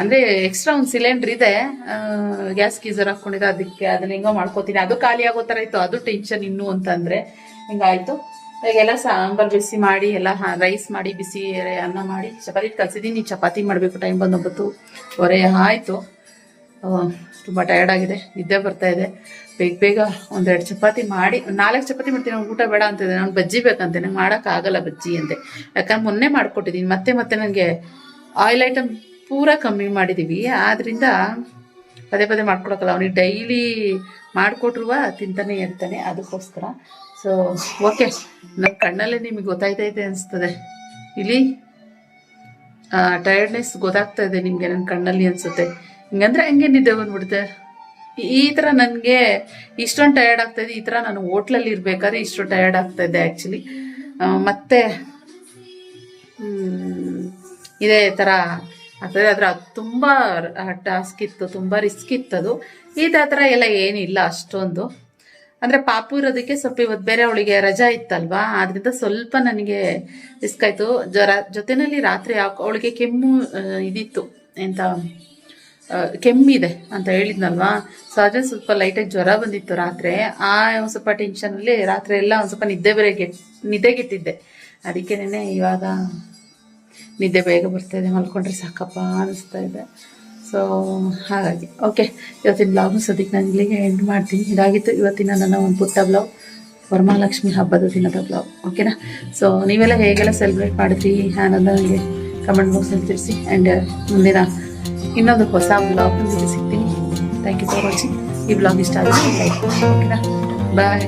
ಅಂದ್ರೆ ಎಕ್ಸ್ಟ್ರಾ ಒಂದು ಸಿಲಿಂಡರ್ ಇದೆ. ಗ್ಯಾಸ್ ಗೀಸರ್ ಹಾಕೊಂಡಿದೆ ಅದಕ್ಕೆ ಅದನ್ನ ಹೆಂಗೋ ಮಾಡ್ಕೋತೀನಿ. ಅದು ಖಾಲಿ ಆಗೋ ಥರ ಇತ್ತು, ಅದು ಟೆನ್ಷನ್ ಇನ್ನು ಅಂತಂದ್ರೆ ಹಿಂಗಾಯ್ತು. ಈಗೆಲ್ಲ ಸಾಂಬಾರ್ ಬಿಸಿ ಮಾಡಿ, ಎಲ್ಲ ರೈಸ್ ಮಾಡಿ, ಬಿಸಿ ಅನ್ನ ಮಾಡಿ, ಚಪಾತಿ ಕಲ್ಸಿದ್ದೀನಿ. ಚಪಾತಿ ಮಾಡಬೇಕು ಟೈಮ್ ಬಂದೊಂಬತ್ತು ಹೊರೆ ಆಯಿತು. ತುಂಬ ಟಯರ್ಡ್ ಆಗಿದೆ, ನಿದ್ದೆ ಬರ್ತಾ ಇದೆ. ಬೇಗ ಬೇಗ ಒಂದೆರಡು ಚಪಾತಿ ಮಾಡಿ, ನಾಲ್ಕು ಚಪಾತಿ ಮಾಡ್ತೀನಿ ಅವ್ನಿಗೆ ಊಟ ಬೇಡ ಅಂತಿದೆ ನಾನು ಬಜ್ಜಿ ಬೇಕಂತೆ, ನಂಗೆ ಮಾಡೋಕ್ಕಾಗಲ್ಲ ಬಜ್ಜಿ ಅಂತೆ ಯಾಕಂದ್ರೆ ಮೊನ್ನೆ ಮಾಡ್ಕೊಟ್ಟಿದ್ದೀನಿ, ಮತ್ತೆ ಮತ್ತೆ ನನಗೆ ಆಯಿಲ್ ಐಟಮ್ ಪೂರ ಕಮ್ಮಿ ಮಾಡಿದ್ದೀವಿ ಆದ್ರಿಂದ ಪದೇ ಪದೇ ಮಾಡ್ಕೊಡಕ್ಕಲ್ಲ ಅವನಿಗೆ ಡೈಲಿ ಮಾಡಿಕೊಟ್ರುವ ತಿಂತಾನೆ ಇರ್ತಾನೆ ಅದಕ್ಕೋಸ್ಕರ. ಸೊ ಓಕೆ ನನ್ನ ಕಣ್ಣಲ್ಲೇ ನಿಮಗೆ ಗೊತ್ತಾಯ್ತೈತೆ ಅನಿಸ್ತದೆ. ಇಲ್ಲಿ ಟಯರ್ಡ್ನೆಸ್ ಗೊತ್ತಾಗ್ತಾ ಇದೆ ನಿಮಗೆ ನನ್ನ ಕಣ್ಣಲ್ಲಿ ಅನಿಸುತ್ತೆ. ಹಿಂಗಂದ್ರೆ ಹಂಗೆ ನಿದ್ದೆ ಬಂದ್ಬಿಡುತ್ತೆ. ಈ- ಥರ ನನಗೆ ಇಷ್ಟೊಂದು ಟಯರ್ಡ್ ಆಗ್ತಾ ಇದೆ. ಈ ಥರ ನಾನು ಹೋಟ್ಲಲ್ಲಿ ಇರ್ಬೇಕಾದ್ರೆ ಇಷ್ಟೊಂದು ಟಯರ್ಡ್ ಆಗ್ತಾ ಇದೆ ಆ್ಯಕ್ಚುಲಿ ಮತ್ತೆ ಇದೇ ಥರ ಆಗ್ತದೆ ಆದರೆ ಅದು ತುಂಬ ಟಾಸ್ಕ್ ಇತ್ತು, ತುಂಬ ರಿಸ್ಕ್ ಇತ್ತದು ಈ ಥರ ಎಲ್ಲ ಏನಿಲ್ಲ ಅಷ್ಟೊಂದು. ಅಂದರೆ ಪಾಪು ಇರೋದಕ್ಕೆ ಸ್ವಲ್ಪ ಇವತ್ತು ಬೇರೆ ಅವಳಿಗೆ ರಜಾ ಇತ್ತಲ್ವಾ? ಆದ್ರಿಂದ ಸ್ವಲ್ಪ ನನಗೆ ರಿಸ್ಕ್ ಆಯಿತು. ಜ್ವರ ಜೊತೆಯಲ್ಲಿ ರಾತ್ರಿ ಅವಳಿಗೆ ಕೆಮ್ಮು ಇದಿತ್ತು. ಎಂತ ಕೆಮ್ಮಿದೆ ಅಂತ ಹೇಳಿದ್ನಲ್ವಾ? ಸೊ ಅದೇ ಸ್ವಲ್ಪ ಲೈಟಾಗಿ ಜ್ವರ ಬಂದಿತ್ತು ರಾತ್ರಿ. ಆ ಒಂದು ಸ್ವಲ್ಪ ಟೆನ್ಷನಲ್ಲಿ ರಾತ್ರಿ ಎಲ್ಲ ಒಂದು ಸ್ವಲ್ಪ ನಿದ್ದೆ ಬೇರೆ ಗೆಟ್ ನಿದ್ದೆಗೆಟ್ಟಿದ್ದೆ ಅದಕ್ಕೇನೆ ಇವಾಗ ನಿದ್ದೆ ಬೇಗ ಬರ್ತಾ ಇದೆ, ಮಲ್ಕೊಂಡ್ರೆ ಸಾಕಪ್ಪ ಅನಿಸ್ತಾ ಇದೆ. ಸೊ ಹಾಗಾಗಿ ಓಕೆ ಇವತ್ತಿನ ಬ್ಲಾಗ್ ಸದ್ಯಕ್ಕೆ ನಾನು ಇಲ್ಲಿಗೆ ಎಂಡ್ ಮಾಡ್ತೀನಿ. ಇದಾಗಿತ್ತು ಇವತ್ತಿನ ನನ್ನ ಒಂದು ಪುಟ್ಟ ಬ್ಲಾಗ್ ವರಮಹಾಲಕ್ಷ್ಮಿ ಹಬ್ಬದ ದಿನದ ಬ್ಲಾಗ್ ಓಕೆನಾ ಸೊ ನೀವೆಲ್ಲ ಹೇಗೆಲ್ಲ ಸೆಲೆಬ್ರೇಟ್ ಮಾಡಿದ್ರಿ? ಅನ್ನೋದು ನನಗೆ ಕಮೆಂಟ್ ಬಾಕ್ಸಲ್ಲಿ ತಿಳಿಸಿ. ಆ್ಯಂಡ್ ಮುಂದಿನ ಇನ್ನೊಂದು ಹೊಸ ಬ್ಲಾಗ್ ಸಿಗ್ತೀನಿ. ಥ್ಯಾಂಕ್ ಯು ಫಾರ್ ವಾಚಿಂಗ್ ಈ ಬ್ಲಾಗ್ ಇಷ್ಟ ಆಗಿದೆ ಓಕೆನಾ ಬಾಯ್